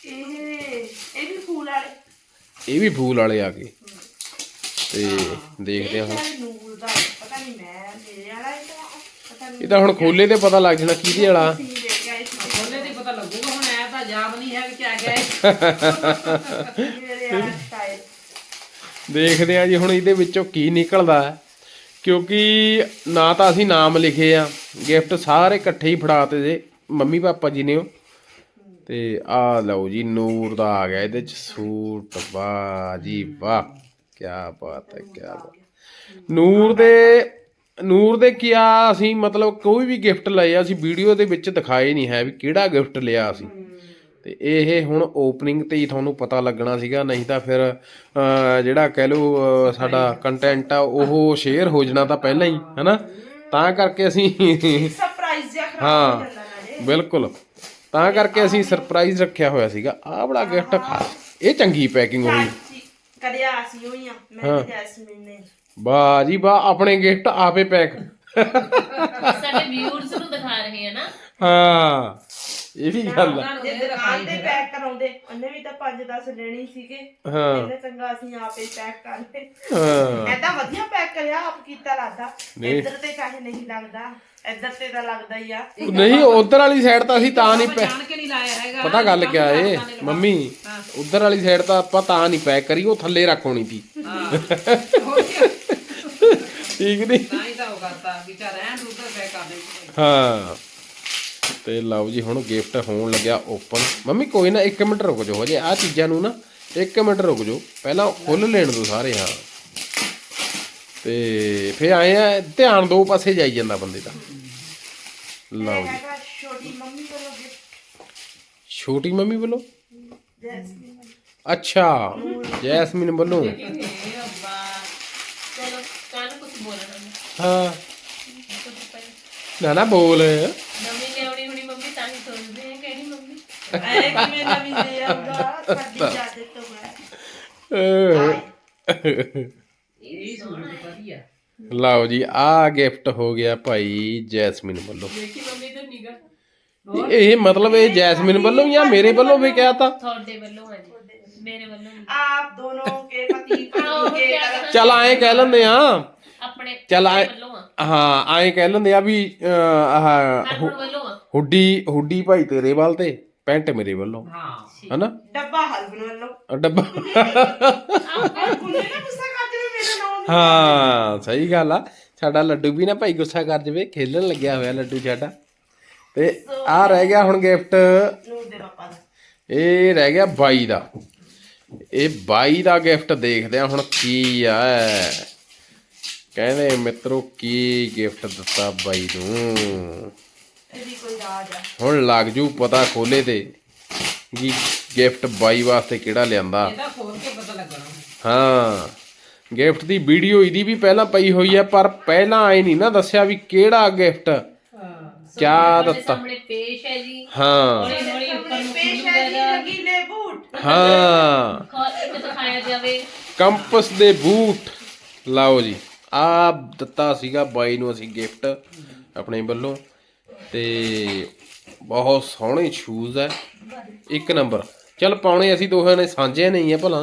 ਇਹ ਇਹ ਵੀ ਫੂਲ ਵਾਲੇ।
ਇਹ ਵੀ ਫੂਲ ਵਾਲੇ ਆ ਗਏ। ਤੇ ਦੇਖਦੇ ਹਾਂ ਹੁਣ।
ਇਹ ਨੂਰ ਦਾ ਹੈ, ਪਤਾ ਨਹੀਂ ਮੈਂ ਮੇਰੇ ਵਾਲਾ ਨਹੀਂ
ਇਹ ਤਾਂ ਹੁਣ ਖੋਲੇ ਤੇ ਪਤਾ ਲੱਗ ਜਾਣਾ ਕਿਹਦੇ ਵਾਲਾ।
ਉਹਨੇ ਦੀ ਪਤਾ ਲੱਗੂਗਾ ਹੁਣ ਐ ਤਾਂ ਜਾਬ ਨਹੀਂ ਹੈ ਕਿ ਆ ਗਿਆ ਇਹ।
ਦੇਖਦੇ ਆ ਜੀ ਹੁਣ ਇਹਦੇ ਵਿੱਚੋਂ ਕੀ ਨਿਕਲਦਾ ਹੈ। ਕਿਉਂਕਿ ਨਾ ਤਾਂ ਅਸੀਂ ਨਾਮ ਲਿਖੇ ਆ ਗਿਫਟ ਸਾਰੇ ਇਕੱਠੇ ਹੀ ਫੜਾਤੇ ਜੇ ਮੰਮੀ ਪਾਪਾ ਜੀ ਨੇ ਉਹ। ਤੇ ਆ ਲਓ ਜੀ ਨੂਰ ਦਾ ਆ ਗਿਆ ਇਹਦੇ ਚ ਸੂਟ ਵਾਹ ਜੀ ਵਾਹ ਕੀ ਬਾਤ ਹੈ ਕੀ ਬਾਤ। ਨੂਰ ਦੇ ਨੂਰ ਦੇ ਕਿਆ ਅਸੀਂ ਮਤਲਬ ਕੋਈ ਵੀ ਗਿਫਟ ਲਏ ਅਸੀਂ ਵੀਡੀਓ ਦੇ ਵਿੱਚ ਦਿਖਾਏ ਨਹੀਂ ਹੈ ਵੀ ਕਿਹੜਾ ਗਿਫਟ ਲਿਆ ਅਸੀਂ। ਤੇ ਇਹ ਹੁਣ ਓਪਨਿੰਗ ਤੇ ਹੀ ਤੁਹਾਨੂੰ ਪਤਾ ਲੱਗਣਾ ਸੀਗਾ ਨਹੀਂ ਤਾਂ ਫਿਰ ਜਿਹੜਾ ਕਹਿ ਲਓ ਸਾਡਾ ਕੰਟੈਂਟ ਆ ਉਹ ਸ਼ੇਅਰ ਹੋ ਜਾਣਾ ਤਾਂ ਪਹਿਲਾਂ ਹੀ ਹਨਾ? ਤਾਂ ਕਰਕੇ ਅਸੀਂ
ਸਰਪ੍ਰਾਈਜ਼ ਜਿਹਾ ਹੋ
ਬਿਲਕੁਲ। ਤਾਂ ਕਰਕੇ ਅਸੀਂ ਸਰਪ੍ਰਾਈਜ਼ ਰੱਖਿਆ ਹੋਇਆ ਸੀਗਾ। ਆਹ ਬੜਾ ਗਿਫਟ ਖਾਸ ਇਹ ਚੰਗੀ ਪੈਕਿੰਗ ਹੋਈ।
ਕਰਿਆ ਸੀ ਹੋਈਆਂ ਮੈਂ ਜੈਸਮੀਨ ਨੇ।
ਵਾਹ ਜੀ ਵਾਹ ਆਪਣੇ ਗਿਫਟ ਆਪੇ ਪੈਕ।
ਸਾਡੇ ਵਿਊਅਰਸ ਨੂੰ ਦਿਖਾ ਰਹੇ ਆ ਨਾ।
ਹਾਂ ਇਹ ਵੀ ਗੱਲ ਆ।
ਜੇ ਦੁਕਾਨ ਤੇ ਪੈਕ ਕਰਾਉਂਦੇ। ਉਹਨੇ ਵੀ ਤਾਂ 5-10 ਲੈਣੀ ਸੀਗੇ।
ਹਾਂ।
ਇਹਨੇ ਚੰਗਾ ਅਸੀਂ ਆਪੇ ਪੈਕ ਕਰ ਲਏ।
ਹਾਂ।
ਐਦਾਂ ਵਧੀਆ ਪੈਕ ਕਰਿਆ ਆਪ ਕੀਤਾ ਲੱਗਦਾ
ਨਹੀਂ।
ਇੱਧਰ ਤੇ ਚਾਹੇ ਨਹੀਂ ਲੱਗਦਾ ਇੱਧਰ ਤੇ ਤਾਂ ਲੱਗਦਾ ਹੀ ਆ।
ਨਹੀਂ ਉਧਰ ਵਾਲੀ ਸਾਈਡ ਤਾਂ ਅਸੀਂ ਤਾਂ ਨਹੀਂ ਪੈ
ਜਾਣ ਕੇ ਨਹੀਂ ਲਾਇਆ ਹੈਗਾ।
ਪਤਾ ਗੱਲ ਕਿਆ ਏ? ਮੰਮੀ ਉਧਰ ਵਾਲੀ ਸਾਈਡ ਤਾਂ ਆਪਾਂ ਤਾਂ ਨਹੀਂ ਪੈਕ ਕਰੀ ਉਹ ਥੱਲੇ ਰੱਖ ਹੋਣੀ ਸੀ। ਠੀਕ ਨਹੀਂ
ਤਾਂ ਹੀ ਤਾਂ ਉਹ ਕਰਤਾ ਵਿਚਾਰ ਐਂ ਉਧਰ ਬੈ ਕਰ ਦੇ
ਹਾਂ। ਤੇ ਲਓ ਜੀ ਹੁਣ ਗਿਫਟ ਹੋਣ ਲੱਗਿਆ ਓਪਨ ਮੰਮੀ ਕੋਈ ਨਾ 1 ਮਿੰਟ ਰੁਕ ਜਾਓ ਹਜੇ ਆ ਚੀਜ਼ਾਂ ਨੂੰ ਨਾ 1 ਮਿੰਟ ਰੁਕ ਜਾਓ। ਪਹਿਲਾਂ ਖੁੱਲ ਲੈਣ ਦਿਓ ਸਾਰੇ ਹਾਂ। ਤੇ ਫੇ ਆਏ ਆ ਧਿਆਨ ਦੋ ਪਾਸੇ ਜਾਈ ਜਾਂਦਾ ਬੰਦੇ ਦਾ। ਲਓ ਜੀ।
ਛੋਟੀ ਮੰਮੀ ਵੱਲੋਂ ਗਿਫਟ
ਛੋਟੀ ਮੰਮੀ ਵੱਲੋਂ?
ਜੈਸਮੀਨ
ਅੱਛਾ ਜੈਸਮੀਨ ਵੱਲੋਂ
ਚਲੋ ਕਾਹਨੂੰ ਕੁਝ ਬੋਲਣਾ ਨੀ।
ਹਾਂ। ਨਾ ਨਾ ਬੋਲ।
ਨਵੀਂ ਲਿਆਉਣੀ ਹੁਣੀ ਮੰਮੀ ਤਾਂ ਹੀ ਸੋਚਦੇ ਆ ਕਿਹੜੀ ਮੰਮੀ।
ਐ ਕਿਵੇਂ ਨਵੀਂ ਦੇ ਆਉਂਦਾ ਸਾਡੀ ਜਾਦੇ ਤੋਂ ਮੈਂ
ਇਹ ਸੂਟ ਵਧੀਆ
ਲਓ ਜੀ ਆ ਗਿਫਟ ਹੋ ਗਿਆ ਭਾਈ ਜੈਸਮੀਨ ਵੱਲੋਂ।
ਦੇਖੀ ਮੰਮੀ ਤਾਂ ਨਿਗਾ
ਇਹ ਮਤਲਬ ਇਹ ਜੈਸਮੀਨ ਵੱਲੋਂ ਜਾਂ ਮੇਰੇ ਵੱਲੋਂ ਵੀ ਕਿਹਾ ਤਾਂ
ਤੁਹਾਡੇ ਵੱਲੋਂ ਆ ਜੀ। ਮੇਰੇ ਵੱਲੋਂ
ਆਪ ਦੋਨੋਂ ਕੇ ਪਤੀ ਕੇ?
ਚੱਲ ਐਂ ਕਹਿ ਲੈਂਦੇ ਆ
ਆਪਣੇ
ਚੱਲ ਆਏ-
ਵੱਲੋਂ ਆ।
ਹਾਂ ਐਂ ਕਹਿ ਲੈਂਦੇ ਆ ਵੀ ਅਹ, ਆਹ
ਹਰਮਨ ਵੱਲੋਂ ਆ।
ਹੁੱਡੀ ਹੁੱਡੀ ਭਾਈ ਤੇਰੇ ਵੱਲ ਤੇ ਪੈਂਟ ਮੇਰੇ ਵੱਲੋਂ।
ਹਾਂ।
ਹਨਾ?
ਡੱਬਾ ਹਲਵਨ ਵੱਲੋਂ।
ਡੱਬਾ।
ਔਰ ਕੁੱਲੇ ਨਾ ਗੁੱਸਾ ਕਰ ਜਵੇ ਮੇਰੇ ਨਾਮ
ਹਾਂ ਸਹੀ ਗੱਲ ਆ। ਸਾਡਾ ਲੱਡੂ ਵੀ ਨਾ ਭਾਈ ਗੁੱਸਾ ਕਰ ਜਵੇ ਖੇਲਣ ਲੱਗਿਆ ਹੋਇਆ ਲੱਡੂ ਸਾਡਾ। ਤੇ ਆ ਰਹਿ ਗਿਆ ਹੁਣ ਗਿਫਟ।
ਨੂੰ ਦੇ ਪਾਪਾ ਦਾ।
ਇਹ ਰਹਿ ਗਿਆ ਬਾਈ ਦਾ। ਇਹ ਬਾਈ ਦਾ ਗਿਫਟ ਦੇਖਦੇ ਆ ਹੁਣ ਕੀ ਆ। ਕਹਿੰਦੇ ਮਿੱਤਰੋ ਕੀ ਗਿਫਟ ਦਿੱਤਾ ਬਾਈ ਨੂੰ?
ਇਹਦੀ ਕੋਈ ਰਾਜ ਆ।
ਹੁਣ ਲੱਗ ਜੂ ਪਤਾ ਖੋਲੇ ਤੇ ਕਿ ਗਿਫਟ ਬਾਈ ਵਾਸਤੇ ਕਿਹੜਾ ਲਿਆਂਦਾ।
ਇਹਦਾ ਖੋਲ ਕੇ ਪਤਾ ਲੱਗਣਾ।
ਹਾਂ ਗਿਫਟ ਦੀ ਵੀਡੀਓ ਇਹਦੀ ਵੀ ਪਹਿਲਾਂ ਪਈ ਹੋਈ ਹੈ ਪਰ ਪਹਿਲਾਂ ਆਏ ਨਹੀਂ ਨਾ ਦੱਸਿਆ ਵੀ ਕਿਹੜਾ ਗਿਫਟ
ਹਾਂ
ਕਿਆ ਦਿੱਤਾ?
ਸਾਹਮਣੇ ਪੇਸ਼ ਹੈ ਜੀ।
ਹਾਂ।
ਹੌਲੀ ਹੌਲੀ ਉੱਪਰ ਨੂੰ
ਪੇਸ਼ ਹੈ ਜੀ ਰੰਗੀਲੇ ਬੂਟ।
ਹਾਂ।
ਖੋਲ ਕੇ ਦਿਖਾਇਆ ਜਾਵੇ।
ਕੰਪਸ ਦੇ ਬੂਟ। ਲਾਓ ਜੀ। ਆ ਦਿੱਤਾ ਸੀਗਾ ਬਾਈ ਨੂੰ ਅਸੀਂ ਗਿਫਟ ਆਪਣੇ ਵੱਲੋਂ ਤੇ ਬਹੁਤ ਸੋਹਣੇ ਸ਼ੂਜ਼ ਹੈ ਇੱਕ ਨੰਬਰ ਚਲ ਪਾਉਣੇ ਅਸੀਂ ਦੋਹਾਂ ਨੇ ਸਾਂਝੇ ਨਹੀਂ ਆ ਭਲਾ।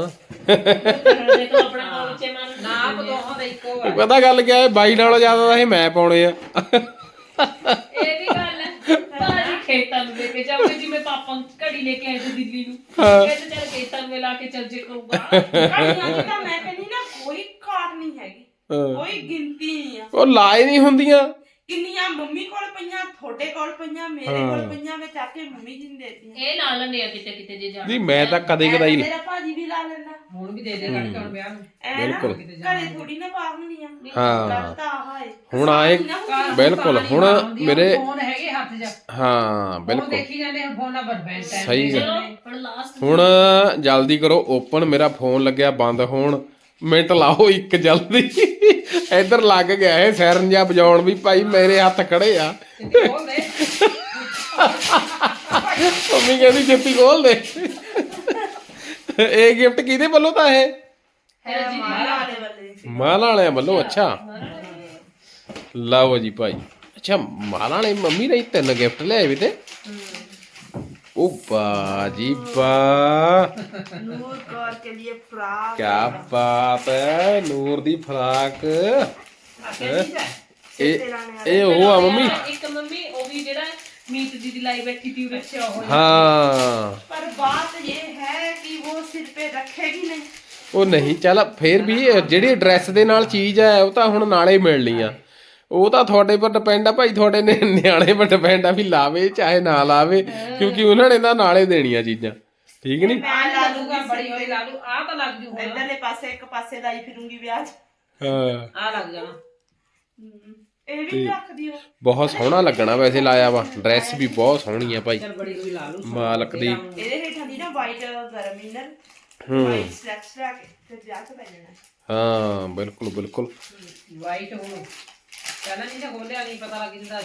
ਨਾ ਦੋਹਾਂ ਦਾ ਇੱਕੋ
ਪਤਾ ਗੱਲ ਕਿਆ ਹੈ ਬਾਈ ਨਾਲੋਂ ਜ਼ਿਆਦਾ ਤਾਂ ਇਹ ਮੈਂ ਪਾਉਣੇ ਆ।
ਇਹ ਵੀ ਗੱਲ ਹੈ। ਭਾਜੀ ਖੇਤਾਂ ਨੂੰ ਲੈ ਕੇ ਜਾਓਗੇ ਜਿਵੇਂ ਪਾਪਾ ਘੜੀ ਲੈ ਕੇ ਆਏ ਸੀ ਦਿੱਲੀ ਨੂੰ।
ਹਾਂ।
ਕਹਿੰਦੇ ਚੱਲ ਖੇਤਾਂ ਨੂੰ ਲਾ ਕੇ ਚੱਲ ਜੇ ਕਰੂਗਾ।
ਦੀ ਤਾਂ ਮੈਂ ਕਹਿੰਦੀ ਨਾ ਕੋਈ ਕਾਰ ਨਹੀਂ ਹੈਗੀ
ਹਾਂ।
ਕੋਈ ਗਿਣਤੀ ਨਹੀਂ ਆ।
ਉਹ ਲਾਏ ਨਹੀਂ ਹੁੰਦੀਆਂ।
ਕਿੰਨੀਆਂ ਮੰਮੀ ਕੋਲ ਪਈਆਂ ਤੁਹਾਡੇ ਕੋਲ ਪਈਆਂ ਮੇਰੇ ਕੋਲ ਪਈਆਂ ਮੈਂ ਚੱਕ ਕੇ ਮੰਮੀ ਜੀ ਨੂੰ ਦੇਤੀ
ਇਹ ਲਾ ਲੈਂਦੇ ਆ ਕਿਤੇ ਕਿਤੇ ਜੇ ਜਾਣਾ।
ਨਹੀਂ ਮੈਂ ਤਾਂ ਕਦੇ ਕਦਾਈ
ਮੇਰਾ ਭਾਜੀ ਵੀ ਲਾ ਲੈਂਦਾ।
ਹੁਣ ਵੀ ਦੇ ਦੇ ਕੱਢ ਕੇ ਹੁਣ ਵਿਆਹ ਨੂੰ।
ਐ ਨਾ
ਬਿਲਕੁਲ।
ਘਰੇ ਥੋੜੀ ਨਾ ਪਾ ਹੁੰਦੀਆਂ
ਹਾਂ।
ਗੱਲ ਤਾਂ ਆਹ ਹੈ
ਹੁਣ ਆਏ ਬਿਲਕੁਲ। ਹੁਣ ਮੇਰੇ
ਫੋਨ ਹੈਗੇ ਹੱਥ 'ਚ।
ਹਾਂ ਬਿਲਕੁਲ।
ਦੇਖੀ ਜਾਂਦੇ ਹੁਣ ਫੋਨਾਂ ਪਰ ਬੈਠ
ਸਹੀ ਗੱਲ।
ਹੁਣ ਲਾਸਟ
ਹੁਣ ਜਲਦੀ ਕਰੋ ਓਪਨ ਮੇਰਾ ਫੋਨ ਲੱਗਿਆ ਬੰਦ ਹੋਣ। ਮਿੰਟ ਲਾਓ ਇੱਕ ਜਲਦੀ। ਇੱਧਰ ਲੱਗ ਗਿਆ ਇਹ ਸੈਰਨ ਜਿਹਾ ਵਜਾਉਣ ਵੀ ਭਾਈ ਮੇਰੇ ਹੱਥ ਖੜੇ ਆ।
ਖੋਲ ਦੇ
ਮੰਮੀ ਕਹਿੰਦੀ ਜੱਤੀ ਖੋਲ ਦੇ। ਇਹ ਗਿਫਟ ਕਿਹਦੇ ਵੱਲੋਂ ਤਾਂ ਇਹ?
ਮਾਲਾ ਵਾਲੇ ਵੱਲੇ।
ਮਾਲ ਵਾਲਿਆਂ ਵੱਲੋਂ ਅੱਛਾ। ਲਓ ਜੀ ਭਾਈ। ਅੱਛਾ ਮਾਲ ਵਾਲੇ ਮੰਮੀ ਨੇ ਤਿੰਨ ਗਿਫਟ ਲਿਆਏ ਵੀ ਤੇ। ਉਹ ਬਾਜੀ ਬਾ
ਨੂਰ ਕੌਰ ਕੇ ਲਈ ਫਰਾਕ
ਕਿਆ ਬਾਤ ਹੈ ਨੂਰ ਦੀ ਫਰਾਕ ਇਹ ਇਹ ਉਹ ਆ ਮੰਮੀ
ਇੱਕ ਮੰਮੀ ਉਹ ਵੀ ਜਿਹੜਾ ਮੀਤ ਦੀ ਲਾਈ ਬੈਠੀ ਤੀ ਉਰੇ ਉਹ
ਹਾਂ
पर बात ये है कि वो सिर पे रखेगी नहीं
ਉਹ ਨਹੀਂ ਚੱਲ ਫੇਰ ਵੀ ਇਹ ਜਿਹੜੀ ਡਰੈਸ ਦੇ ਨਾਲ ਚੀਜ਼ ਹੈ ਉਹ ਤਾਂ ਹੁਣ ਨਾਲੇ ਮਿਲਣੀ ਆ ਉਹ ਤਾਂ ਤੁਹਾਡੇ ਪਰ ਡਿਪੈਂਡ ਆ ਭਾਈ ਤੁਹਾਡੇ ਨੇ ਨਿਆਣੇ ਪਰ ਡਿਪੈਂਡ ਆ ਵੀ ਲਾਵੇ ਚਾਹੇ ਨਾ ਲਾਵੇ ਕਿਉਂਕਿ ਉਹਨਾਂ ਨੇ ਤਾਂ ਨਾਲੇ ਦੇਣੀਆਂ ਚੀਜ਼ਾਂ। ਠੀਕ ਨਹੀਂ?
ਮੈਂ ਲਾ ਲੂਗਾ ਬੜੀ ਹੋਈ ਲਾ ਲੂ ਆ ਤਾਂ ਲੱਗ ਜੂ ਹੁਣ।
ਇਧਰਲੇ ਪਾਸੇ ਇੱਕ ਪਾਸੇ ਲਾਈ ਫਿਰੂੰਗੀ ਵਿਆਹ
ਹਾਂ।
ਆ ਲੱਗ ਜਾਣਾ।
ਇਹ ਵੀ ਰੱਖ ਦਿਓ।
ਬਹੁਤ ਸੋਹਣਾ ਲੱਗਣਾ ਵੈਸੇ ਲਾਇਆ ਵਾ। ਡਰੈਸ ਵੀ ਬਹੁਤ ਸੋਹਣੀ ਆ ਭਾਈ।
ਚਲ ਬੜੀ ਹੋਈ ਲਾ ਲੂ।
ਮਾਲਕ ਦੀ।
ਇਹਦੇ ਹੇਠਾਂ ਦੀ ਨਾ ਵਾਈਟ ਗਰਮ
ਹਾਂ। ਬਿਲਕੁਲ ਬਿਲਕੁਲ।
ਵਾਈਟ ਹੋ ਪਹਿਲਾਂ ਨਹੀਂ ਤਾਂ ਖੋਲਿਆ ਨਹੀਂ ਪਤਾ ਲੱਗ ਜਾਂਦਾ।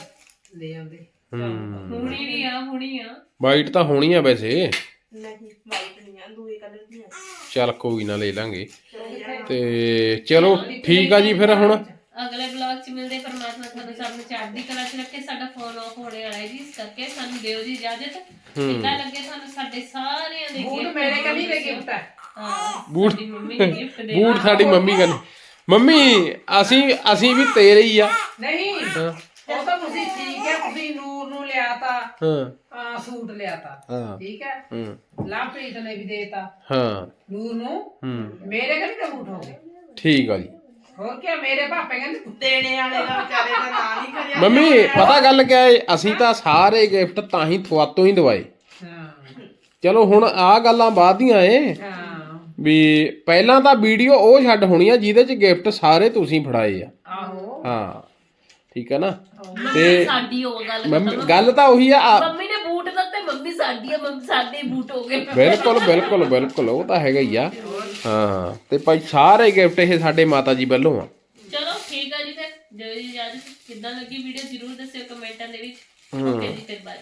ਲੈ ਆਉਂਦੇ।
ਹੂੰ।
ਹੁਣੀ ਵੀ ਆ ਹੁਣੀ ਆ।
ਵਾਈਟ ਤਾਂ ਹੋਣੀ ਆ ਵੈਸੇ।
ਨਹੀਂ ਵਾਈਟ ਨਹੀਂ ਆ ਦੂਏ ਕਲਰ ਦੀ ਆ।
ਚੱਲ ਕੋਈ ਨਾ ਲੈ ਲਾਂਗੇ। ਤੇ ਚਲੋ ਠੀਕ ਆ ਜੀ ਫਿਰ ਹੁਣ।
ਅਗਲੇ ਬਲੌਗ 'ਚ ਮਿਲਦੇ ਪਰਮਾਤਮਾ ਤੁਹਾਨੂੰ ਸਭ ਨੂੰ ਚੜ੍ਹਦੀ ਕਲਾ 'ਚ ਰੱਖੇ ਸਾਡਾ ਫੋਨ ਆਫ ਹੋਣੇ ਵਾਲਾ ਹੈ ਜੀ ਇਸ ਕਰਕੇ ਸਾਨੂੰ ਦਿਓ ਜੀ ਇਜਾਜ਼ਤ। ਕਿੱਦਾਂ ਲੱਗੇ ਤੁਹਾਨੂੰ ਸਾਡੇ ਸਾਰਿਆਂ ਦੇ
ਬੂਟ? ਮੇਰੇ ਕਨੀ ਦੇ ਗਿਫਟ ਹੈ
ਹਾਂ
ਬੂਟ
ਸਾਡੀ ਮੰਮੀ ਗਿਫਟ ਦੇ
ਬੂਟ ਸਾਡੀ ਮੰਮੀ ਕਹਿੰਦੀ ਮੰਮੀ ਅਸੀਂ ਅਸੀਂ ਵੀ ਤੇਰੇ ਹੀ ਆ।
ਨਹੀਂ
ਹਾਂ।
ਉਹ ਤਾਂ ਤੁਸੀਂ ਠੀਕ ਹੈ ਤੁਸੀਂ ਨੂਰ ਨੂੰ ਲਿਆਤਾ
ਹਾਂ।
ਆ ਸੂਟ ਲਿਆਤਾ
ਹਾਂ।
ਠੀਕ ਹੈ
ਹੂੰ।
ਲਾਪ੍ਰੀਤ ਨੇ ਵੀ ਦੇਤਾ।
ਹਾਂ।
ਨੂਰ ਨੂੰ?
ਹੂੰ।
ਮੇਰੇ ਕਨੀ ਤਾਂ ਬੂਟ ਹੋ ਗਏ।
ਠੀਕ ਆ ਜੀ।
ਹੋਰ ਕੀ ਮੇਰੇ ਪਾਪੇ ਕਹਿੰਦੇ
ਦੇਣੇ ਵਾਲੇ ਦਾ ਵਿਚਾਰੇ ਦਾ ਨਾਂ ਨਹੀਂ ਕਰਿਆ।
ਮੰਮੀ ਪਤਾ ਗੱਲ ਕਿਆ ਹੈ ਅਸੀਂ ਤਾਂ ਸਾਰੇ ਗਿਫਟ ਤਾਂ ਹੀ ਤੁਹਾਤੋਂ ਹੀ ਦਵਾਏ।
ਹਾਂ।
ਚਲੋ ਹੁਣ ਆ ਗੱਲਾਂ ਬਾਅਦ ਦੀਆਂ ਏ।
ਹਾਂ।
ਵੀ ਪਹਿਲਾਂ ਤਾਂ ਵੀਡੀਓ ਉਹ ਛੱਡ ਹੋਣੀ ਆ ਜਿਹਦੇ ਚ ਗਿਫਟ ਸਾਰੇ ਤੁਸੀਂ ਫੜਾਏ ਆ।
ਆਹੋ।
ਹਾਂ ਠੀਕ ਹੈ ਨਾ?
ਸਾਡੀ ਉਹ ਗੱਲ
ਮੰਮੀ
ਖਤਮ।
ਗੱਲ ਤਾਂ ਉਹੀ ਆ ਆ-
ਮੰਮੀ ਨੇ ਬੂਟ ਦਿੱਤੇ ਮੰਮੀ ਸਾਡੀ ਆ ਮੰਮੀ ਸਾਡੇ ਹੀ ਬੂਟ ਹੋ ਗਏ।
ਬਿਲਕੁਲ ਬਿਲਕੁਲ ਬਿਲਕੁਲ ਉਹ ਤਾਂ ਹੈਗਾ ਹੀ ਆ। ਹਾਂ ਤੇ ਭਾਈ ਸਾਰੇ ਗਿਫਟ ਇਹ ਸਾਡੇ ਮਾਤਾ ਜੀ ਵੱਲੋਂ ਆ।
ਚਲੋ ਠੀਕ ਆ ਜੀ ਫਿਰ। ਜੋ ਜੀ ਕਿੱਦਾਂ ਲੱਗੀ ਵੀਡੀਓ ਜ਼ਰੂਰ ਦੱਸਿਓ ਕਮੈਂਟਾਂ ਦੇ ਵਿੱਚ।
ਹੂੰ।
ਓਕੇ ਜੀ ਫਿਰ ਬਾਏ